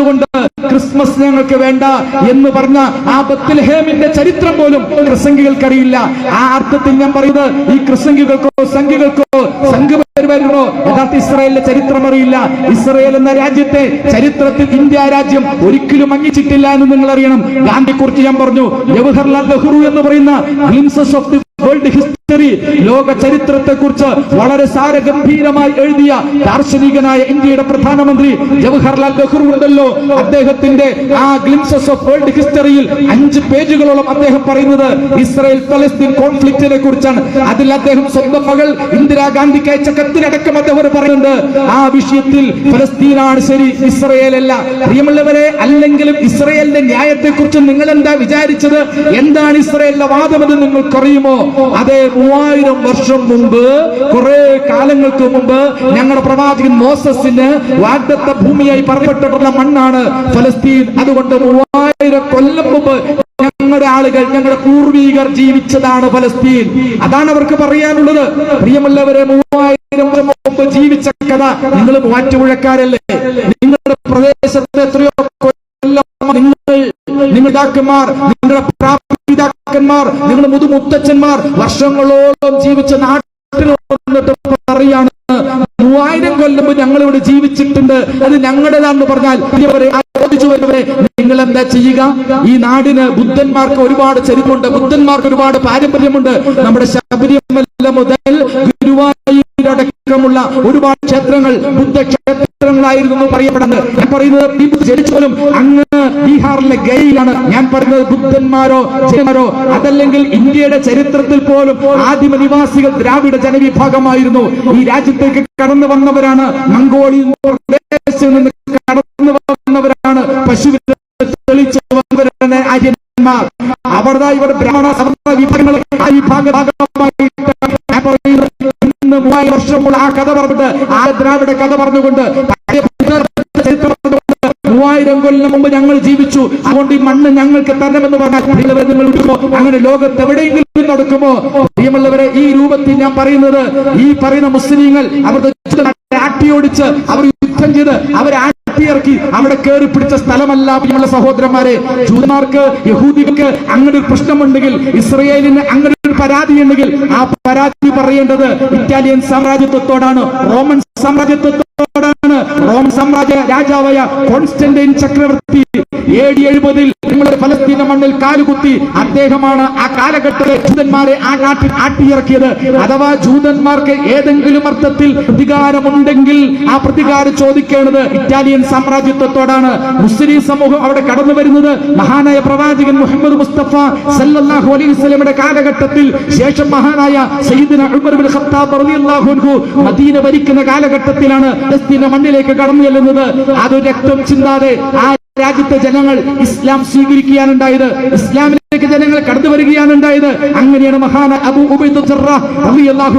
കൊണ്ട് ക്രിസ്മസ് ഞങ്ങൾക്ക് വേണ്ട എന്ന് പറഞ്ഞ ആ ബത്തിൽഹേമിന്റെ ചരിത്രം പോലും പ്രസംഗികൾക്കറിയില്ല. ആ അർത്ഥത്തിൽ ഞാൻ പറയുന്നത് ഈ ക്രിസംഗികൾക്കോ സംഘികൾക്കോ സംഘപരിവാരോ യഥാർത്ഥ ഇസ്രായേലിന്റെ ചരിത്രം അറിയില്ല. ഇസ്രായേൽ എന്ന രാജ്യത്തെ ചരിത്രത്തിൽ ഇന്ത്യ രാജ്യം ഒരിക്കലും അങ്ങിച്ചിട്ടില്ല എന്ന് നിങ്ങൾ അറിയണം. ഗാന്ധിയെക്കുറിച്ച് ഞാൻ പറഞ്ഞു ജവഹർലാൽ നെഹ്റു എന്ന് പറയുന്ന glimpses of the world history ലോക ചരിത്രത്തെ കുറിച്ച് വളരെ സാരഗംഭീരമായി എഴുതിയ ദാർശനികനായ ഇന്ത്യയുടെ പ്രധാനമന്ത്രി ജവഹർലാൽ നെഹ്റു ഉണ്ടല്ലോ. അദ്ദേഹത്തിന്റെ ആ ഗ്ലിംസസ് ഓഫ് വേൾഡ് ഹിസ്റ്ററിയിൽ അഞ്ച് പേജുകളോളം അദ്ദേഹം പറയുന്നത് ഇസ്രായേൽ ഫലസ്തീൻ കോൺഫ്ലിക്റ്റിനെ കുറിച്ചാണ്. അതിൽ അദ്ദേഹം സ്വന്തം മകൾ ഇന്ദിരാഗാന്ധിക്ക് അയച്ച കത്തിനടക്കം അദ്ദേഹം പറയുന്നുണ്ട്. ആ വിഷയത്തിൽ ഫലസ്തീനാണ് ശരി ഇസ്രയേൽ അല്ല പ്രിയമുള്ളവരെ അല്ലെങ്കിലും ഇസ്രയേലിന്റെ ന്യായത്തെ കുറിച്ച് നിങ്ങൾ എന്താ വിചാരിച്ചത്? എന്താണ് ഇസ്രയേലിന്റെ വാദമെന്ന് നിങ്ങൾക്കറിയുമോ? അതെ മൂവായിരം വർഷം മുമ്പ് കുറെ കാലങ്ങൾക്ക് മുമ്പ് ഞങ്ങളുടെ പ്രവാചകൻ മോസസിന് വാഗ്ദത്ത ഭൂമിയായി പറയപ്പെട്ടിട്ടുള്ള മണ്ണാണ് ഫലസ്തീൻ. അതുകൊണ്ട് മൂവായിരം കൊല്ലം മുമ്പ് ഞങ്ങളുടെ ആളുകൾ ഞങ്ങളുടെ പൂർവീകർ ജീവിച്ചതാണ് ഫലസ്തീൻ. അതാണ് അവർക്ക് പറയാനുള്ളത്. പ്രിയമുള്ളവരെ മൂവായിരം മുമ്പ് ജീവിച്ച കഥ. നിങ്ങൾ മാറ്റുപുഴക്കാരല്ലേ നിങ്ങളുടെ പ്രദേശത്ത് എത്രയോ നിങ്ങളുടെ പിതാക്കന്മാർ നിങ്ങളുടെ പ്രാപിതാക്കന്മാർ നിങ്ങളുടെ മുതുമുത്തച്ഛന്മാർ വർഷങ്ങളോളം ജീവിച്ച നാട്ടിൽ വന്നിട്ട് പറയാണ് മൂവായിരം കൊല്ലം ഞങ്ങൾ ഇവിടെ ജീവിച്ചിട്ടുണ്ട് അത് ഞങ്ങളുടേതാണെന്ന് പറഞ്ഞാൽ നിങ്ങൾ എന്താ ചെയ്യുക? ഈ നാടിന് ബുദ്ധന്മാർക്ക് ഒരുപാട് ചരിവുണ്ട് ബുദ്ധന്മാർക്ക് ഒരുപാട് പാരമ്പര്യമുണ്ട്. നമ്മുടെ ശബരിമല മുതൽ ഗുരുവായൂരടക്കമുള്ള ഒരുപാട് ക്ഷേത്രങ്ങൾ ബുദ്ധ ക്ഷേത്രങ്ങളായിരുന്നു എന്ന് പറയപ്പെടുന്നത്. ഞാൻ പറയുന്നത് ജനിച്ചാലും അങ്ങ് ബീഹാറിലെ ഗൈലാണ് ഞാൻ പറയുന്നത് ബുദ്ധന്മാരോ ജനമാരോ അതല്ലെങ്കിൽ ഇന്ത്യയുടെ ചരിത്രത്തിൽ പോലും ആദിമ നിവാസികൾ ദ്രാവിഡ ജനവിഭാഗമായിരുന്നു. ഈ രാജ്യത്തേക്ക് കടന്നു വന്നവരാണ് നിന്ന് കടന്നു വന്നവരാണ്. പശു തെളിച്ചു ആര്യന്മാർ. അവർ ഇവർ ബ്രാഹ്മണ സവർണ വിഭാഗങ്ങൾ ആ വിഭാഗ ഭാഗമായിട്ട് മൂവായിരം വർഷം വർഷമുള്ള ആ കഥ പറഞ്ഞിട്ട് ആ ദ്രാവിഡ കഥ പറഞ്ഞുകൊണ്ട് മൂവായിരം കൊല്ലം മുമ്പ് ഞങ്ങൾ ജീവിച്ചു. അതുകൊണ്ട് ഈ മണ്ണ് ഞങ്ങൾക്ക് തരണമെന്ന് പറഞ്ഞാൽ നിങ്ങൾ വിടുമോ അങ്ങനെ ലോകത്ത് എവിടെയെങ്കിലും നടക്കുമോ? പ്രിയമുള്ളവരെ ഈ രൂപത്തിൽ ഞാൻ പറയുന്നത് ഈ പറയുന്ന മുസ്ലിങ്ങൾ അവരുടെ ആട്ടിയോടിച്ച് അവർ യുദ്ധം ചെയ്ത് അവരെ ആട്ടിയിറക്കി അവിടെ കയറി പിടിച്ച സ്ഥലമല്ല. പ്രിയമുള്ള സഹോദരന്മാരെ ജൂതന്മാർക്ക് യഹൂദികൾക്ക് അങ്ങനെ ഒരു പ്രശ്നമുണ്ടെങ്കിൽ ഇസ്രയേലിന് അങ്ങനെ ഒരു പരാതി ഉണ്ടെങ്കിൽ ആ പരാതി പറയേണ്ടത് ഇറ്റാലിയൻ സാമ്രാജ്യത്വത്തോടാണ്. റോമൻ സാമ്രാജ്യത്വത്തോടാണ് റോമൻ സാമ്രാജ്യ രാജാവായ കോൺസ്റ്റന്റൈൻ ചക്രവർത്തി എ എഴുപതിൽ നിങ്ങളുടെ ഫലസ്തീന മണ്ണിൽ കാലുകുത്തി അദ്ദേഹമാണ് ആ കാലഘട്ടത്തിലെ ജൂതന്മാരെ ആ നാട്ടിൽ ആട്ടിയിറക്കിയത്. അഥവാ ജൂതന്മാർക്ക് ഏതെങ്കിലും അർത്ഥത്തിൽ പ്രതികാരമുണ്ടെങ്കിൽ ആ പ്രതികാരം ചോദിക്കേണ്ടത് ഇറ്റാലിയൻ സാമ്രാജ്യത്വത്തോടാണ്. മുസ്ലിം സമൂഹം അവിടെ കടന്നു വരുന്നത്. മഹാനായ പ്രവാചകൻ മുഹമ്മദ് മുസ്തഫ സല്ലാഹു അലൈഹി കാലഘട്ടത്തിൽ ശേഷം മഹാനായ സയ്യിദുന ഉമർ ബിൻ ഖത്താബ് റളിയല്ലാഹു അൻഹു മദീന ഭരിക്കുന്ന കാലഘട്ടത്തിലാണ് ഫലസ്തീന മണ്ണിലേക്ക് കടന്നു ചെല്ലുന്നത്. അത് രക്തം ചിന്താതെ ആ രാജ്യത്തെ ജനങ്ങൾ ഇസ്ലാം സ്വീകരിക്കുകയാണുണ്ടായത് ഇസ്ലാമിലേക്ക് ജനങ്ങൾ കടന്നു വരികയാണ് ഉണ്ടായത്. അങ്ങനെയാണ് മഹാന അബു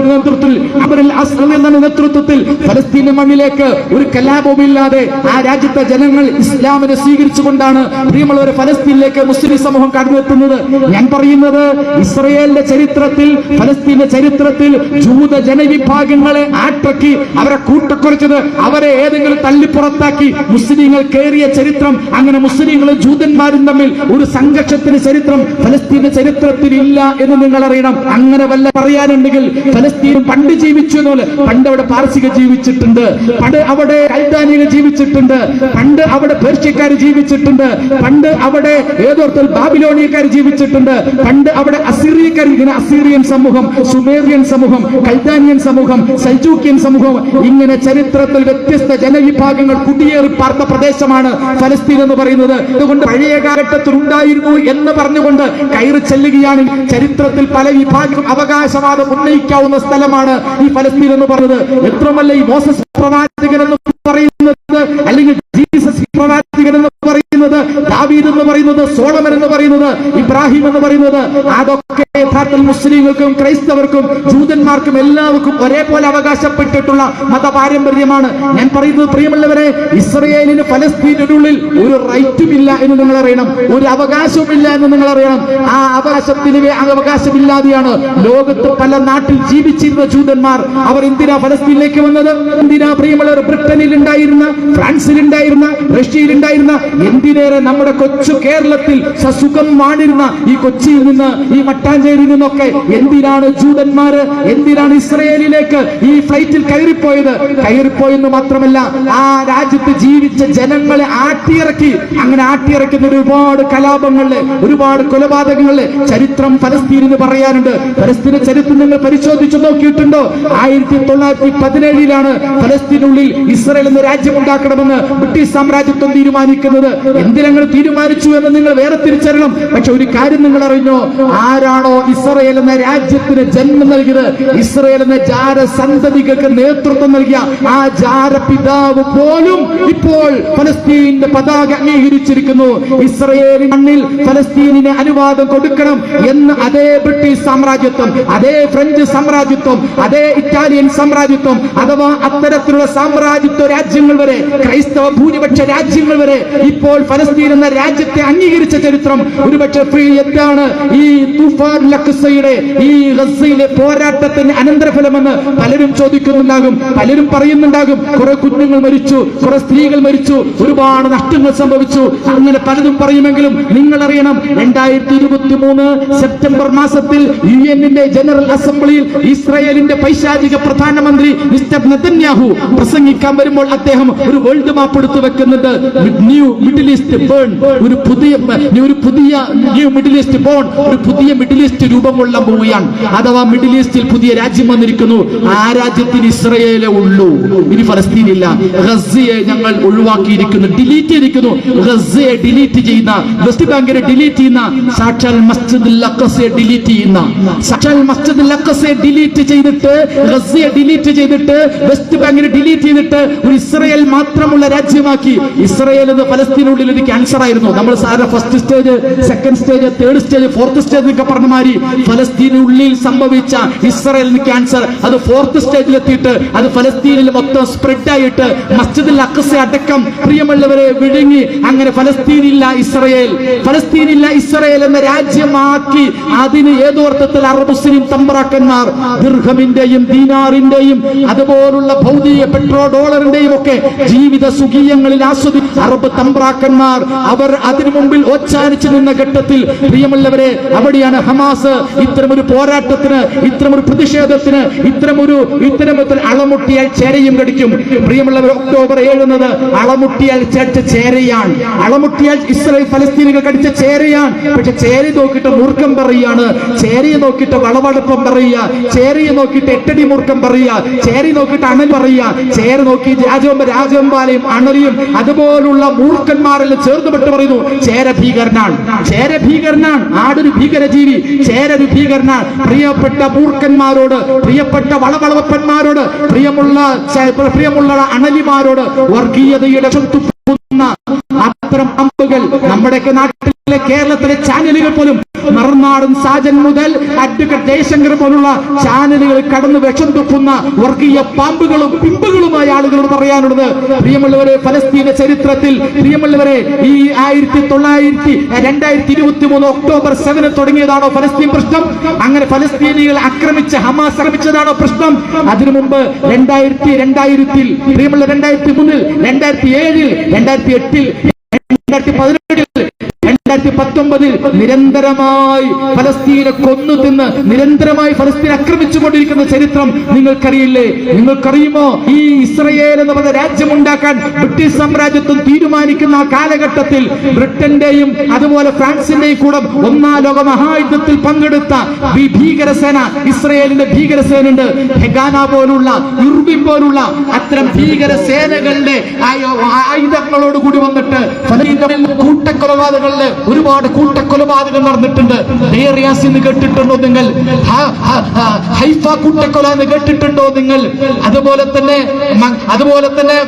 നേതൃത്വത്തിൽ അബ്ദുൽ എന്ന നേതൃത്വത്തിൽ ഫലസ്തീൻ മണ്ണിലേക്ക് ഒരു കലാപവുമില്ലാതെ ആ രാജ്യത്തെ ജനങ്ങൾ ഇസ്ലാമിനെ സ്വീകരിച്ചുകൊണ്ടാണ് പ്രിയമുള്ളവരെ ഫലസ്തീനിലേക്ക് മുസ്ലിം സമൂഹം കടന്നെത്തുന്നത് ഞാൻ പറയുന്നത് ഇസ്രയേലിന്റെ ചരിത്രത്തിൽ ഫലസ്തീന്റെ ചരിത്രത്തിൽ ജൂത ജനവിഭാഗങ്ങളെ ആട്ടക്കി അവരെ കൂട്ടക്കുറച്ചത് അവരെ ഏതെങ്കിലും തള്ളിപ്പുറത്താക്കി മുസ്ലിങ്ങൾ കയറിയ ചരിത്രം അങ്ങനെ മുസ്ലിങ്ങളും ജൂതന്മാരും തമ്മിൽ ഒരു സംഘർഷത്തിന് ചരിത്രം ഫലസ്തീന്റെ ചരിത്രത്തിൽ ഇല്ല എന്ന് നിങ്ങൾ അറിയണം അങ്ങനെ വല്ല പറയാനുണ്ടെങ്കിൽ ഫലസ്തീൻ പണ്ട് ജീവിച്ചു എന്നപോലെ പണ്ട് അവിടെ പാർസിക ജീവിച്ചിട്ടുണ്ട്. പണ്ട് അവിടെ കൈതാനികൾ ജീവിച്ചിട്ടുണ്ട്. പണ്ട് അവിടെ പേർഷ്യക്കാർ ജീവിച്ചിട്ടുണ്ട്. പണ്ട് അവിടെ ഏതോർത്തൽ ബാബിലോണിയക്കാർ ജീവിച്ചിട്ടുണ്ട്. പണ്ട് അവിടെ അസീറിയക്കാർ ഇങ്ങനെ അസീറിയൻ സമൂഹം സുമേറിയൻ സമൂഹം കൈതാനിയൻ സമൂഹം സൈജൂക്കിയൻ സമൂഹം ഇങ്ങനെ ചരിത്രത്തിൽ വ്യത്യസ്ത ജനവിഭാഗങ്ങൾ കുടിയേറി പാർത്ത പ്രദേശമാണ് ഫലസ്തീൻ എന്ന് പറയുന്നത്. അതുകൊണ്ട് പഴയ കാലഘട്ടത്തിൽ ഉണ്ടായിരുന്നു എന്ന് പറഞ്ഞുകൊണ്ട് കൊണ്ട് കയറി ചെല്ലുകയാണ് ചരിത്രത്തിൽ പല വിഭാഗം അവകാശവാദം ഉന്നയിക്കാവുന്ന സ്ഥലമാണ് ഈ ഫലസ്തീൻ എന്ന് പറഞ്ഞത്. എത്രമല്ല ഈ മോസസ് പ്രവാചകൻ എന്ന് പറയുന്നത് അല്ലെങ്കിൽ ജീസസ് പ്രവാചകൻ എന്ന് പറയുന്നത് ദാവീദ് എന്ന് പറയുന്നത് സോളമൻ എന്ന് പറയുന്നത് ഇബ്രാഹിം എന്ന് പറയുന്നത് അതൊക്കെ യഥാർത്ഥ മുസ്ലിങ്ങൾക്കും ക്രൈസ്തവർക്കും ജൂതന്മാർക്കും എല്ലാവർക്കും ഒരേപോലെ അവകാശപ്പെട്ടിട്ടുള്ള മതപാരമ്പര്യമാണ്. ഞാൻ പറയുന്നത് പ്രിയമുള്ളവരെ ഇസ്രയേലിന് ഫലസ്തീനുള്ളിൽ ഒരു റൈറ്റും ഇല്ല എന്ന് നിങ്ങൾ അറിയണം ഒരു അവകാശവും ഇല്ല എന്ന് നിങ്ങൾ അറിയണം ആ അവകാശത്തിന് അവകാശമില്ലാതെയാണ് ലോകത്ത് പല നാട്ടിൽ ജീവിച്ചിരുന്ന ജൂതന്മാർ. അവർ എന്തിനാ ഫലസ്തീനിലേക്ക് വന്നത്? എന്തിനാ പ്രിയമുള്ളവർ ബ്രിട്ടനിൽ ഉണ്ടായിരുന്ന ഫ്രാൻസിൽ ഉണ്ടായിരുന്ന റഷ്യയിൽ ഉണ്ടായിരുന്ന? എന്തിനേറെ നമ്മുടെ കൊച്ചു കേരളത്തിൽ സസുഖം വാണിരുന്ന ഈ കൊച്ചിയിൽ നിന്ന് ഈ മട്ടാഞ്ചേരിയിൽ നിന്നൊക്കെ എന്തിനാണ് ജൂതന്മാര് എന്തിനാണ് ഇസ്രയേലിലേക്ക് ഈ ഫ്ലൈറ്റിൽ കയറിപ്പോയത്? കയറിപ്പോയെന്ന് മാത്രമല്ല ആ രാജ്യത്ത് ജീവിച്ച ജനങ്ങളെ ആട്ടിയിറക്കി അങ്ങനെ ആട്ടിയിറക്കുന്ന ഒരുപാട് കലാപങ്ങളിൽ ഒരുപാട് കൊലപാതകങ്ങളിൽ ചരിത്രം ഫലസ്തീനിന് പറയാനുണ്ട്. ഫലസ്തീന ചരിത്രം നിങ്ങൾ പരിശോധിച്ചു നോക്കിയിട്ടുണ്ടോ? ആയിരത്തി തൊള്ളായിരത്തി പതിനേഴിലാണ് ഫലസ്തീനുള്ളിൽ ഇസ്രയേൽ എന്ന രാജ്യം ഉണ്ടാക്കണമെന്ന് ബ്രിട്ടീഷ് സാമ്രാജ്യത്വം തീരുമാനിക്കുന്നത്. എന്തിനങ്ങൾ തീരുമാനിച്ചു എന്ന് നിങ്ങൾ വേറെ തിരിച്ചറിയണം. പക്ഷെ ഒരു കാര്യം നിങ്ങൾ അറിഞ്ഞോ? ആരാണോ ഇസ്രായേൽ എന്ന രാജ്യത്തിന് ജന്മം നൽകിയത് ഇസ്രായേൽ എന്ന ജാര സന്തതികൾക്ക് നേതൃത്വം നൽകിയ ആ ജാര പിതാവ് പോലും ഇപ്പോൾ ഫലസ്തീന്റെ പതാക അംഗീകരിച്ചിരിക്കുന്നു. ഇസ്രയേലിന് മണ്ണിൽ ഫലസ്തീനിന് അനുവാദം കൊടുക്കണം എന്ന് അതേ ബ്രിട്ടീഷ് സാമ്രാജ്യത്വം അതേ ഫ്രഞ്ച് സാമ്രാജ്യത്വം അതേ ഇറ്റാലിയൻ സാമ്രാജ്യത്വം അഥവാ അത്തരത്തിലുള്ള സാമ്രാജ്യത്വ രാജ്യങ്ങൾ വരെ ക്രൈസ്തവ ഭൂരിപക്ഷ രാജ്യങ്ങൾ വരെ ഇപ്പോൾ ഫലസ്തീൻ എന്ന രാജ്യത്തെ അംഗീകരിച്ച ചരിത്രം ഒരുപക്ഷെ ഫ്രീ എന്താണ് ഈ തുഫാൻ ലക്സയുടെ ഈ ഗസയിലെ പോരാട്ടത്തിന്റെ അനന്തരഫലമെന്ന് പലരും ചോദിക്കുന്നുണ്ടാകും. പലരും പറയുന്നുണ്ടാകും. കുറെ കുഞ്ഞുങ്ങൾ മരിച്ചു കുറെ സ്ത്രീകൾ മരിച്ചു ഒരുപാട് നഷ്ടങ്ങൾ സംഭവിച്ചു. അങ്ങനെ പലതും പറയുമെങ്കിലും നിങ്ങൾ അറിയണം രണ്ടായിരത്തി ഇരുപത്തി മൂന്ന് സെപ്റ്റംബർ മാസത്തിൽ യു എന്നിന്റെ ജനറൽ അസംബ്ലിയിൽ ഇസ്രായേലിന്റെ പൈശാചിക പ്രധാനമന്ത്രി മിസ്റ്റർ നെതന്യാഹു പ്രസംഗിക്കാൻ വരുമ്പോൾ അദ്ദേഹം ഒരു വേൾഡ് മാപ്പ് എടുത്തു വെക്കുന്നുണ്ട്. New middle east burn. ഒരു പുതിയ ഒരു പുതിയ ന്യൂ മിഡിൽ ഈസ്റ്റ് ബോൺ. ഒരു പുതിയ മിഡിൽ ഈസ്റ്റ് രൂപം രൂപമുള്ള ഭൂമിയാണ്. അഥവാ മിഡിൽ ഈസ്റ്റിൽ പുതിയ രാജ്യം വന്നിരിക്കുന്നു. ആ രാജ്യത്തിന് ഇസ്രയേലേ ഉള്ളൂ. ഇനി ഫലസ്തീൻ ഇല്ല ഗസയെ ഞങ്ങൾ ഒഴിവാക്കിയിരിക്കുന്നു. ഡിലീറ്റ് ചെയ്തിരിക്കുന്നു. ഗസയെ ഡിലീറ്റ് ചെയ്യുന്ന വെസ്റ്റ് ബാങ്കിനെ ഡിലീറ്റ് ചെയ്യുന്ന സാക്ഷാൽ മസ്ജിദ് ലക്കസയെ ഡിലീറ്റ് ചെയ്യുന്ന സാക്ഷാൽ മസ്ജിദ് ലക്കസയെ ഡിലീറ്റ് ചെയ്തിട്ട് ഗസയെ ഡിലീറ്റ് ചെയ്തിട്ട് വെസ്റ്റ് ബാങ്കിനെ ഡിലീറ്റ് ചെയ്തിട്ട് ഒരു ഇസ്രയേൽ മാത്രമുള്ള രാജ്യമാക്കി. ഇസ്രയേൽ എന്ന് ഫലസ്തീനുള്ളിൽ ഒരു ക്യാൻസർ ആയിരുന്നു. നമ്മൾ സാധാരണ first stage second stage third stage fourth stage എന്നൊക്കെ പറഞ്ഞ മാതിരി ഫലസ്തീനുള്ളിൽ സംഭവിച്ച ഇസ്രയേലിന് ക്യാൻസർ അത് ഫോർത്ത് സ്റ്റേജിൽ എത്തിയിട്ട് അത് ഫലസ്തീനിൽ മൊത്തം സ്പ്രെഡ് ആയിട്ട് മസ്ജിദിൽ അക്കസ അടക്കം പ്രിയമുള്ളവരെ വിഴുങ്ങി അങ്ങനെ ഫലസ്തീനില്ല ഇസ്രയേൽ. ഫലസ്തീനില്ല ഇസ്രയേൽ എന്ന രാജ്യമാക്കി അതിന് ഏതോ അർത്ഥത്തിൽ അറബ് മുസ്ലിം തമ്പ്രാക്കന്മാർ ദീർഘമിന്റെയും ദീനാറിന്റെയും അതുപോലുള്ള ഭൗതിക പെട്രോ ഡോളറിന്റെയും ഒക്കെ ജീവിത സുഖീയങ്ങളിൽ ആസ്വദി അറബ് തമ്പ്രാക്കന്മാർ അവർ അതിനു മുമ്പിൽ ഓച്ചാനിച്ചു നിന്ന ഘട്ടത്തിൽ പ്രിയമുള്ളവരെ അവിടെയാണ് ഹമാസ് ഇത്തരമൊരു പോരാട്ടത്തിന് ഇത്തരമൊരു പ്രതിഷേധത്തിന് ഇത്തരമൊരു ഇത്തരമൊരു അളമുട്ടിയാൽ ചേരയും കടിക്കും. പ്രിയമുള്ളവർ ഒക്ടോബർ ഏഴുന്നത് അളമുട്ടിയാൽ ചേർച്ച ചേരയാണ്. അളമുട്ടിയാൽ ഇസ്രായേൽ ഫലസ്തീനുകൾ കടിച്ച ചേരയാണ്. പക്ഷെ ചേരി നോക്കിയിട്ട് മൂർഖം പറയുകയാണ് ചേരിയെ നോക്കിയിട്ട് വളവടുപ്പം പറയുക. ചേരിയെ നോക്കിയിട്ട് എട്ടടി മൂർഖം പറയുക. ചേരി നോക്കിയിട്ട് അണൽ പറയുക. ചേര നോക്കി രാജവമ്പ രാജവമ്പാലയും അണലിയും അതുപോലുള്ള മൂർഖന്മാരെല്ലാം ചേർന്നുപെട്ട് പറയുന്നു ചേര ഭീകരനാണ് ചേര ഭീകരനാണ് ആടൊരു ഭീകരജീവി ചേരൊരു ഭീകരനാണ് പ്രിയപ്പെട്ട മൂർഖന്മാരോട് പ്രിയപ്പെട്ട വളവളവപ്പന്മാരോട് പ്രിയമുള്ള പ്രിയമുള്ള അണലിമാരോട് വർഗീയതയുടെ അത്തരം അമ്പുകൾ നമ്മുടെയൊക്കെ പോലും മറുനാടൻ സാജൻ മുതൽ അഡ്വക്കറ്റ് ജയശങ്കർ പോലുള്ള ചാനലുകൾ കടന്നു വിഷം തുപ്പുന്ന വർഗീയ പാമ്പുകളും പിമ്പുകളുമായ ആളുകളോട് പറയാനുള്ളത്. പ്രിയമുള്ളവരെ ഫലസ്തീന ചരിത്രത്തിൽ പ്രിയമുള്ളവരെ ഈ ആയിരത്തി തൊള്ളായിരത്തി രണ്ടായിരത്തി ഇരുപത്തി മൂന്ന് ഒക്ടോബർ സെവന് തുടങ്ങിയതാണോ ഫലസ്തീൻ പ്രശ്നം? അങ്ങനെ ഫലസ്തീനികൾ ആക്രമിച്ച ഹമാസ് ആക്രമിച്ചതാണോ പ്രശ്നം? അതിനു മുമ്പ് രണ്ടായിരത്തി രണ്ടായിരത്തിൽ പ്രിയമുള്ള രണ്ടായിരത്തി മൂന്നിൽ രണ്ടായിരത്തി ഏഴിൽ രണ്ടായിരത്തി എട്ടിൽ രണ്ടായിരത്തി പതിനെട്ടിൽ രണ്ടായിരത്തി പത്തൊമ്പതിൽ നിരന്തരമായി ഫലസ്തീനെ കൊന്നു തിന്ന് നിരന്തരമായി ഫലസ്തീൻ ആക്രമിച്ചുകൊണ്ടിരിക്കുന്ന ചരിത്രം നിങ്ങൾക്കറിയില്ലേ? നിങ്ങൾക്കറിയുമോ? ഈ ഇസ്രയേൽ എന്ന് പറഞ്ഞ രാജ്യം ഉണ്ടാക്കാൻ ബ്രിട്ടീഷ് സാമ്രാജ്യത്വം തീരുമാനിക്കുന്ന ആ കാലഘട്ടത്തിൽ ബ്രിട്ടന്റെയും അതുപോലെ ഫ്രാൻസിന്റെയും കൂടെ ഒന്നാം ലോക മഹായുദ്ധത്തിൽ പങ്കെടുത്ത ഭീകരസേന ഇസ്രയേലിന്റെ ഭീകരസേനയുണ്ട്. ഹെഗാന പോലുള്ള യുർബിൻ പോലുള്ള അത്തരം ഭീകരസേനകളുടെ സേനകളുടെ ആയുധങ്ങളോട് കൂടി വന്നിട്ട് കൂട്ടക്കൊലപാതകളുടെ ഒരുപാട് കൂട്ടക്കൊലപാതകം നടന്നിട്ടുണ്ട്. ഡേറിയാസ് എന്ന് കേട്ടിട്ടുണ്ടോ നിങ്ങൾ? ഹൈഫ കൂട്ടക്കൊല എന്ന് കേട്ടിട്ടുണ്ടോ നിങ്ങൾ? അതുപോലെ തന്നെ അതുപോലെ തന്നെ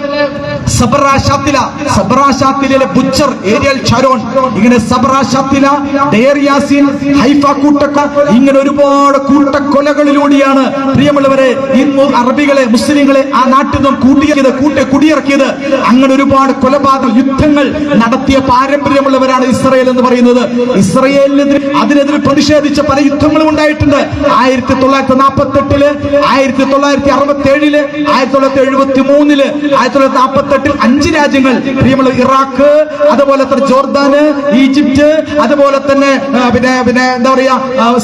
സബറാശാത്തില സബറാശാത്തിലെ ബുച്ചർ ഏരിയൽ ഷരോൺ. ഇങ്ങനെ സബറാശാത്തില ഡേറിയാസിൻ ഹൈഫ കൂട്ടക്ക ഇങ്ങനെ ഒരുപാട് കൂട്ടക്കൊലകളിലൂടെയാണ് പ്രിയമുള്ളവരെ ഇന്ന് അറബികളെ മുസ്ലിങ്ങളെ ആ നാട്ടിൽ നിന്നും കൂട്ടിയത് കൂട്ടി കുടിയിറക്കിയത്. അങ്ങനെ ഒരുപാട് കൊലപാതക യുദ്ധങ്ങൾ നടത്തിയ പാരമ്പര്യമുള്ളവരാണ് ഇസ്രയേൽ എന്ന് പറയുന്നത് ഇസ്രയേലിനെതിരെ അതിനെതിരെ പ്രതിഷേധിച്ച പല യുദ്ധങ്ങളും ഉണ്ടായിട്ടുണ്ട്. ആയിരത്തി തൊള്ളായിരത്തി നാൽപ്പത്തി എട്ടിൽ ആയിരത്തി തൊള്ളായിരത്തി അറുപത്തി ഏഴിൽ ആയിരത്തി തൊള്ളായിരത്തി എഴുപത്തി മൂന്നിൽ ആയിരത്തി തൊള്ളായിരത്തി നാൽപ്പത്തി എട്ടിൽ അഞ്ച് രാജ്യങ്ങൾ ഇറാഖ് അതുപോലെ തന്നെ ജോർദാന് ഈജിപ്റ്റ് അതുപോലെ തന്നെ പിന്നെ പിന്നെ എന്താ പറയാ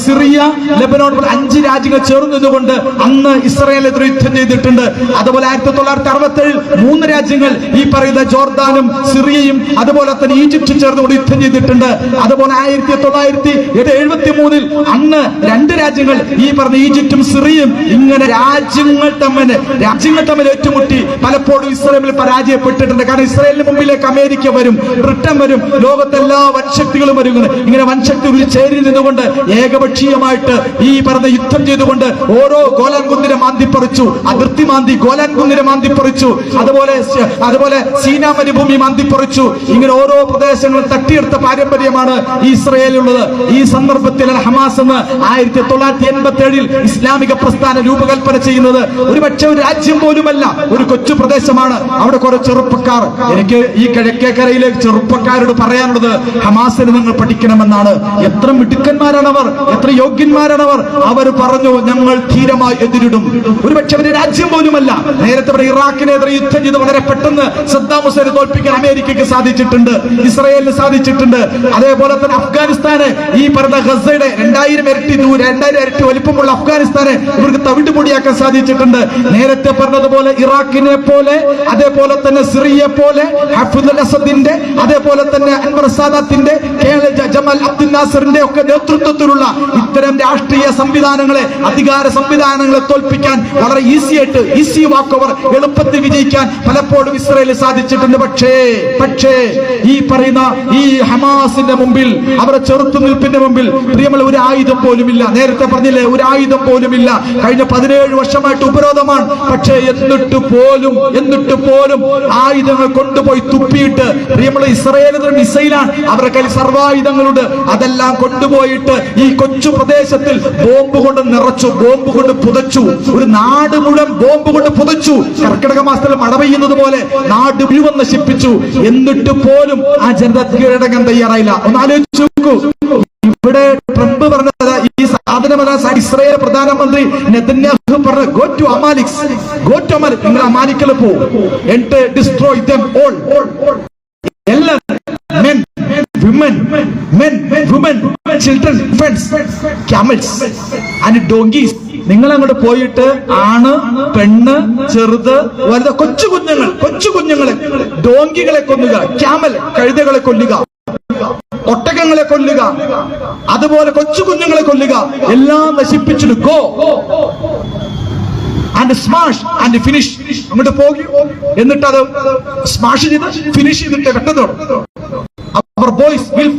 സിറിയ ലെബനോൺ അഞ്ച് രാജ്യങ്ങൾ ചേർന്ന് നിന്നുകൊണ്ട് അന്ന് ഇസ്രയേലെതിരെ യുദ്ധം ചെയ്തിട്ടുണ്ട്. അതുപോലെ ആയിരത്തി തൊള്ളായിരത്തി അറുപത്തി ഏഴിൽ മൂന്ന് രാജ്യങ്ങൾ ഈ പറയുന്ന ജോർദാനും സിറിയയും അതുപോലെ തന്നെ ഈജിപ്റ്റും ചേർന്നുകൊണ്ട് യുദ്ധം ചെയ്തിട്ടുണ്ട്. അതുപോലെ ആയിരത്തി തൊള്ളായിരത്തി എഴുപത്തി മൂന്നിൽ അന്ന് രണ്ട് രാജ്യങ്ങൾ ഈ പറഞ്ഞ ഈജിപ്തും സിറിയയും ഇങ്ങനെ രാജ്യങ്ങൾ തമ്മിൽ രാജ്യങ്ങൾ തമ്മിൽ ഏറ്റുമുട്ടി. പലപ്പോഴും ഇസ്രായേലിൽ പരാജയപ്പെട്ടിട്ടുണ്ട്. കാരണം ഇസ്രായേലിന് മുമ്പിലേക്ക് അമേരിക്ക വരും ബ്രിട്ടൻ വരും ലോകത്തെല്ലാ വൻശക്തികളും വരും ഇങ്ങനെ. വൻശക്തി വൻശക്തികൾ ചേരി നിന്നുകൊണ്ട് ഏകപക്ഷീയമായിട്ട് ഈ പറഞ്ഞ യുദ്ധം ചെയ്തുകൊണ്ട് ഓരോ ഗോലാൻ കുന്നിനെ മാന്തിപ്പറിച്ചു അതിർത്തി മാന്തി ഗോലാൻ കുന്നിനെ മാന്തിപ്പറിച്ചു അതുപോലെ അതുപോലെ സീനാ മരുഭൂമി മാന്തിപ്പറിച്ചു. ഇങ്ങനെ ഓരോ പ്രദേശങ്ങളും തട്ടിയെടുത്ത പാരമ്പര്യമാണ് ഇസ്രയേലിലുള്ളത് ഈ സന്ദർഭത്തിൽ ഹമാസ് എന്ന് ആയിരത്തി തൊള്ളായിരത്തി എൺപത്തി ഏഴിൽ ഇസ്ലാമിക പ്രസ്ഥാനം രൂപകൽപ്പന ചെയ്യുന്നത് ഒരുപക്ഷെ ഒരു രാജ്യം പോലുമല്ല ഒരു കൊച്ചു പ്രദേശമാണ്. അവിടെ കുറെ ചെറുപ്പക്കാർ. എനിക്ക് ഈ കിഴക്കേക്കരയിലെ ചെറുപ്പക്കാരോട് പറയാനുള്ളത് ഹമാസിന് നിങ്ങൾ പഠിക്കണമെന്നാണ്. എത്ര മിടുക്കന്മാരാണ് അവർ എത്ര യോഗ്യന്മാരാണ് അവർ അവർ പറഞ്ഞു ഞങ്ങൾ ധീരമായി എതിരിടും. ഒരുപക്ഷെ ഒരു രാജ്യം പോലുമല്ല. നേരത്തെ ഇവിടെ ഇറാഖിനെതിരെ യുദ്ധം ചെയ്ത് വളരെ പെട്ടെന്ന് സദ്ദാം ഹുസൈനെ തോൽപ്പിക്കാൻ അമേരിക്കയ്ക്ക് സാധിച്ചിട്ടുണ്ട് ഇസ്രയേലിന് സാധിച്ചിട്ടുണ്ട്. അതേപോലെ തന്നെ അഫ്ഗാനിസ്ഥാന് ഈ പറഞ്ഞ ഗസയുടെ രണ്ടായിരം ഇരട്ടി രണ്ടായിരം ഇരട്ടി വലിപ്പമുള്ള അഫ്ഗാനിസ്ഥാനെ ഇവർക്ക് തവിട്ട് പൊടിയാക്കാൻ സാധിച്ചിട്ടുണ്ട്. നേരത്തെ പറഞ്ഞതുപോലെ ഇറാഖിനെ പോലെ അതേപോലെ തന്നെ സിറിയെ പോലെ ഹഫുദുൽ അസദിന്റെ അതേപോലെ തന്നെ അൻവർ സാദാത്തിന്റെ ജമൽ അബ്ദുൽ നാസറിന്റെ ഒക്കെ നേതൃത്വത്തിലുള്ള ഇത്തരം രാഷ്ട്രീയ സംവിധാനങ്ങളെ അധികാര സംവിധാനങ്ങളെ തോൽപ്പിക്കാൻ വളരെ ഈസി ആയിട്ട് ഈസി വാക്കവർ എളുപ്പത്തിൽ വിജയിക്കാൻ പലപ്പോഴും ഇസ്രയേലിൽ സാധിച്ചിട്ടുണ്ട്. പക്ഷേ പക്ഷേ ഈ പറയുന്ന ഈ ഹമാസിന്റെ മുമ്പിൽ അവരെ ചെറുത്തുനിൽപ്പിന്റെ മുമ്പിൽ പ്രിയമുള്ള ഒരു ആയുധം പോലുമില്ല. നേരത്തെ പറഞ്ഞില്ലേ ഒരു ആയുധം പോലുമില്ല. കഴിഞ്ഞ പതിനേഴ് വർഷമായിട്ട് ഉപരോധമാണ്. പക്ഷേ എന്നിട്ട് പോലും എന്നിട്ട് പോലും ആയുധങ്ങൾ കൊണ്ടുപോയി തുപ്പിയിട്ട് പ്രിയമുള്ള ഇസ്രായേലിന്റെ മിസൈലാണ്. അവരുടെ കയ്യിൽ സർവായുധങ്ങളുണ്ട്. അതെല്ലാം കൊണ്ടുപോയിട്ട് ഈ കൊച്ചു പ്രദേശത്തിൽ ബോംബ് കൊണ്ട് നിറച്ചു ബോംബ് കൊണ്ട് പുതച്ചു. ഒരു നാട് മുഴുവൻ ബോംബ് കൊണ്ട് പുതച്ചു. കർക്കിടക മാസത്തിൽ മഴ പെയ്യുന്നത് പോലെ നാട് മുഴുവൻ നശിപ്പിച്ചു. എന്നിട്ട് പോലും ആ ജനത കീഴടങ്ങാൻ തയ്യാറായില്ല. ഒന്ന് ആലോചിച്ച് നോക്കൂ. ഇവിടെ ട്രംപ് പറഞ്ഞത് ഈ സാധനമല്ല ഇസ്രായേൽ പ്രധാനമന്ത്രി നെതന്യാഹു പറഞ്ഞ go to Amaleks go to Amalek നിങ്ങൾ അമാലിക്കൽ പോകും എന്നിട്ട് ഡിസ്ട്രോയ് ദം ഓൾ എല്ലാ men women men women children infants camels and donkeys. നിങ്ങൾ അങ്ങോട്ട് പോയിട്ട് ആണ് പെണ്ണ് ചെറുത് വലുത് കൊച്ചു കുഞ്ഞുങ്ങൾ കൊച്ചു കുഞ്ഞുങ്ങളെ ഡോങ്കികളെ കൊല്ലുക ക്യാമൽ കഴുതകളെ കൊല്ലുക. ഒട്ടകങ്ങളെ കൊല്ലുക. അതുപോലെ കൊച്ചു കുഞ്ഞുങ്ങളെ കൊല്ലുക. എല്ലാം നശിപ്പിച്ചിട്ട് go and smash and finish അങ്ങോട്ട് പോകി. എന്നിട്ട് അത് സ്മാഷ് ചെയ്ത് ഫിനിഷ് ചെയ്തിട്ട് കെട്ടുന്നു. അവർ ബോയ്സ് വിൽ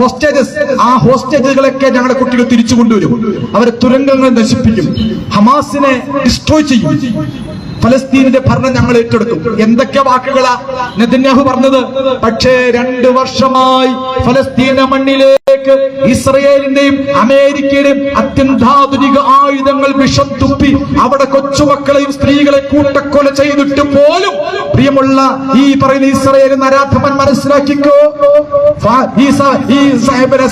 ഹോസ്റ്റേജസ് ആ ഹോസ്റ്റേജുകളൊക്കെ ഞങ്ങളുടെ കുട്ടികൾ തിരിച്ചു കൊണ്ടുവരും. അവരെ തുരങ്കങ്ങൾ നശിപ്പിക്കും. ഹമാസിനെ ഡിസ്ട്രോയ് ചെയ്യും. ഫലസ്തീനിന്റെ ഭരണം ഞങ്ങൾ ഏറ്റെടുക്കും. എന്തൊക്കെ വാക്കുകളാ നെതന്യാഹു പറഞ്ഞത്? പക്ഷേ രണ്ടു വർഷമായി ഫലസ്തീന മണ്ണിലേക്ക് ഇസ്രയേലിന്റെയും അമേരിക്കയുടെയും അത്യന്താധുനിക ആയുധങ്ങൾ വിഷം തുപ്പി അവിടെ കൊച്ചുമക്കളെയും സ്ത്രീകളെ കൂട്ടക്കൊല ചെയ്തിട്ട് പോലും പ്രിയമുള്ള ഈ പറയുന്ന ഇസ്രയേൽ നരാധമൻ മനസ്സിലാക്കിക്കോ? ഈ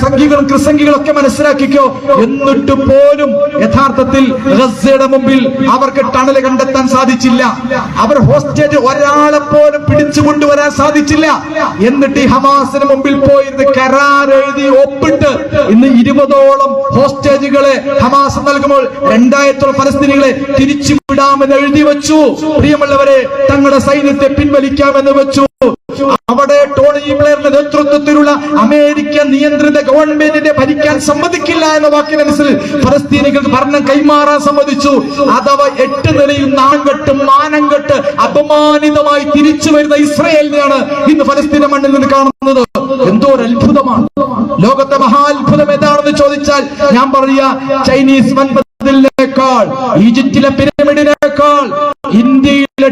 സംഘികളും ക്രിസംഘികളൊക്കെ മനസ്സിലാക്കിക്കോ? എന്നിട്ട് പോലും യഥാർത്ഥത്തിൽ മുമ്പിൽ അവർക്ക് ടണൽ കണ്ടെത്താൻ സാധിച്ചില്ല. അവർ ഹോസ്റ്റേജ് ഒരാളെ പോലും പിടിച്ചു കൊണ്ടുവരാൻ സാധിച്ചില്ല. എന്നിട്ട് ഈ ഹമാസിന് മുമ്പിൽ പോയിരുന്ന് കരാർ എഴുതി ഒപ്പിട്ട് ഇന്ന് ഇരുപതോളം ഹോസ്റ്റേജുകളെ ഹമാസ് നൽകുമ്പോൾ രണ്ടായിരത്തോളം ഫലസ്തീനികളെ തിരിച്ചു വിടാമെന്ന് എഴുതി വെച്ചു. പ്രിയമുള്ളവരെ തങ്ങളുടെ സൈന്യത്തെ പിൻവലിക്കാമെന്ന് വെച്ചു. അവിടെ ടോണി ബ്ലെയറിന്റെ നേതൃത്വത്തിലുള്ള അമേരിക്കൻ നിയന്ത്രിത ഗവൺമെന്റിനെ ഭരിക്കാൻ സമ്മതിക്കില്ല എന്ന വാക്കിനനുസരിച്ച് ഫലസ്തീനികൾ ഭരണം കൈമാറാൻ സമ്മതിച്ചു. അഥവാ എട്ട് നിലയിൽ നാങ്കെട്ട് മാനങ്കെട്ട് അപമാനിതമായി തിരിച്ചു വരുന്ന ഇസ്രയേലിനെയാണ് ഇന്ന് ഫലസ്തീന മണ്ണിൽ നിന്ന് കാണുന്നത്. എന്തോ ഒരു അത്ഭുതമാണ്. ലോകത്തെ മഹാത്ഭുതം എന്താണെന്ന് ചോദിച്ചാൽ ഞാൻ പറയാ ചൈനീസ് വൻപതിലേക്കാൾ ഈജിപ്തിലെ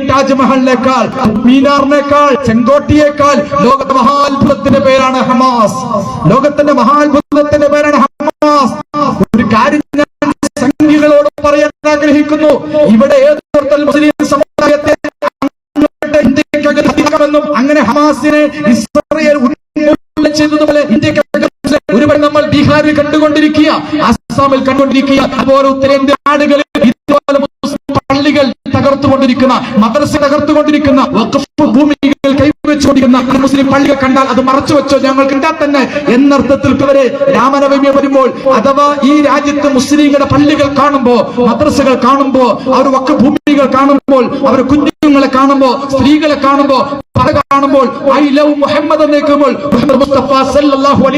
താജ്മഹലിനേക്കാൾ മീനാറിനേക്കാൾ ചെങ്കോട്ടിയേക്കാൾ ലോക മഹാത്ഭുതത്തിന്റെ പേരാണ് ഹമാസ്. ലോകത്തിന്റെ മഹാത്ഭുതത്തിന്റെ പേരാണ് ഹമാസ്. ഒരു കാര്യം ഞാൻ സംഘികളോട് പറയാൻ ആഗ്രഹിക്കുന്നു. ഇവിടെ ഏത് മുസ്ലിം സമുദായത്തെ ഇന്ത്യക്കകത്തിക്കണമെന്നും അങ്ങനെ ഹമാസിനെ ഇസ്രയേൽ ചെയ്തതുപോലെ ഇന്ത്യക്കകത്ത് ഒരുപാട് നമ്മൾ ബീഹാറിൽ കണ്ടുകൊണ്ടിരിക്കുക ആസാമിൽ കണ്ടുകൊണ്ടിരിക്കുക അതുപോലെ ഉത്തരേന്ത്യ നാടുകളിൽ ഇതുപോലെ തകർത്തുകൊണ്ടിരിക്കുന്ന മദ്രസ തകർത്തുകൊണ്ടിരിക്കുന്ന വഖഫ് ഭൂമികൾ കൈവച്ചുകൊണ്ടിരിക്കുന്ന മുസ്ലിം പള്ളികൾ കണ്ടാൽ അത് മറച്ചു വെച്ചോ? ഞങ്ങൾ കണ്ടാൽ തന്നെ. എന്നർത്ഥത്തിൽ ഇവരെ രാമനവമി വരുമ്പോൾ അഥവാ ഈ രാജ്യത്ത് മുസ്ലിങ്ങളുടെ പള്ളികൾ കാണുമ്പോ മദ്രസകൾ കാണുമ്പോ അവർ വഖഫ് ഭൂമികൾ കാണുമ്പോൾ അവർ കുഞ്ഞുങ്ങളെ കാണുമ്പോ സ്ത്രീകളെ കാണുമ്പോ പല കാണുമ്പോൾ ഐ ലവ് മുഹമ്മദ് എന്ന് കേൾക്കുമ്പോൾ മുസ്തഫ സല്ലല്ലാഹു അലൈഹി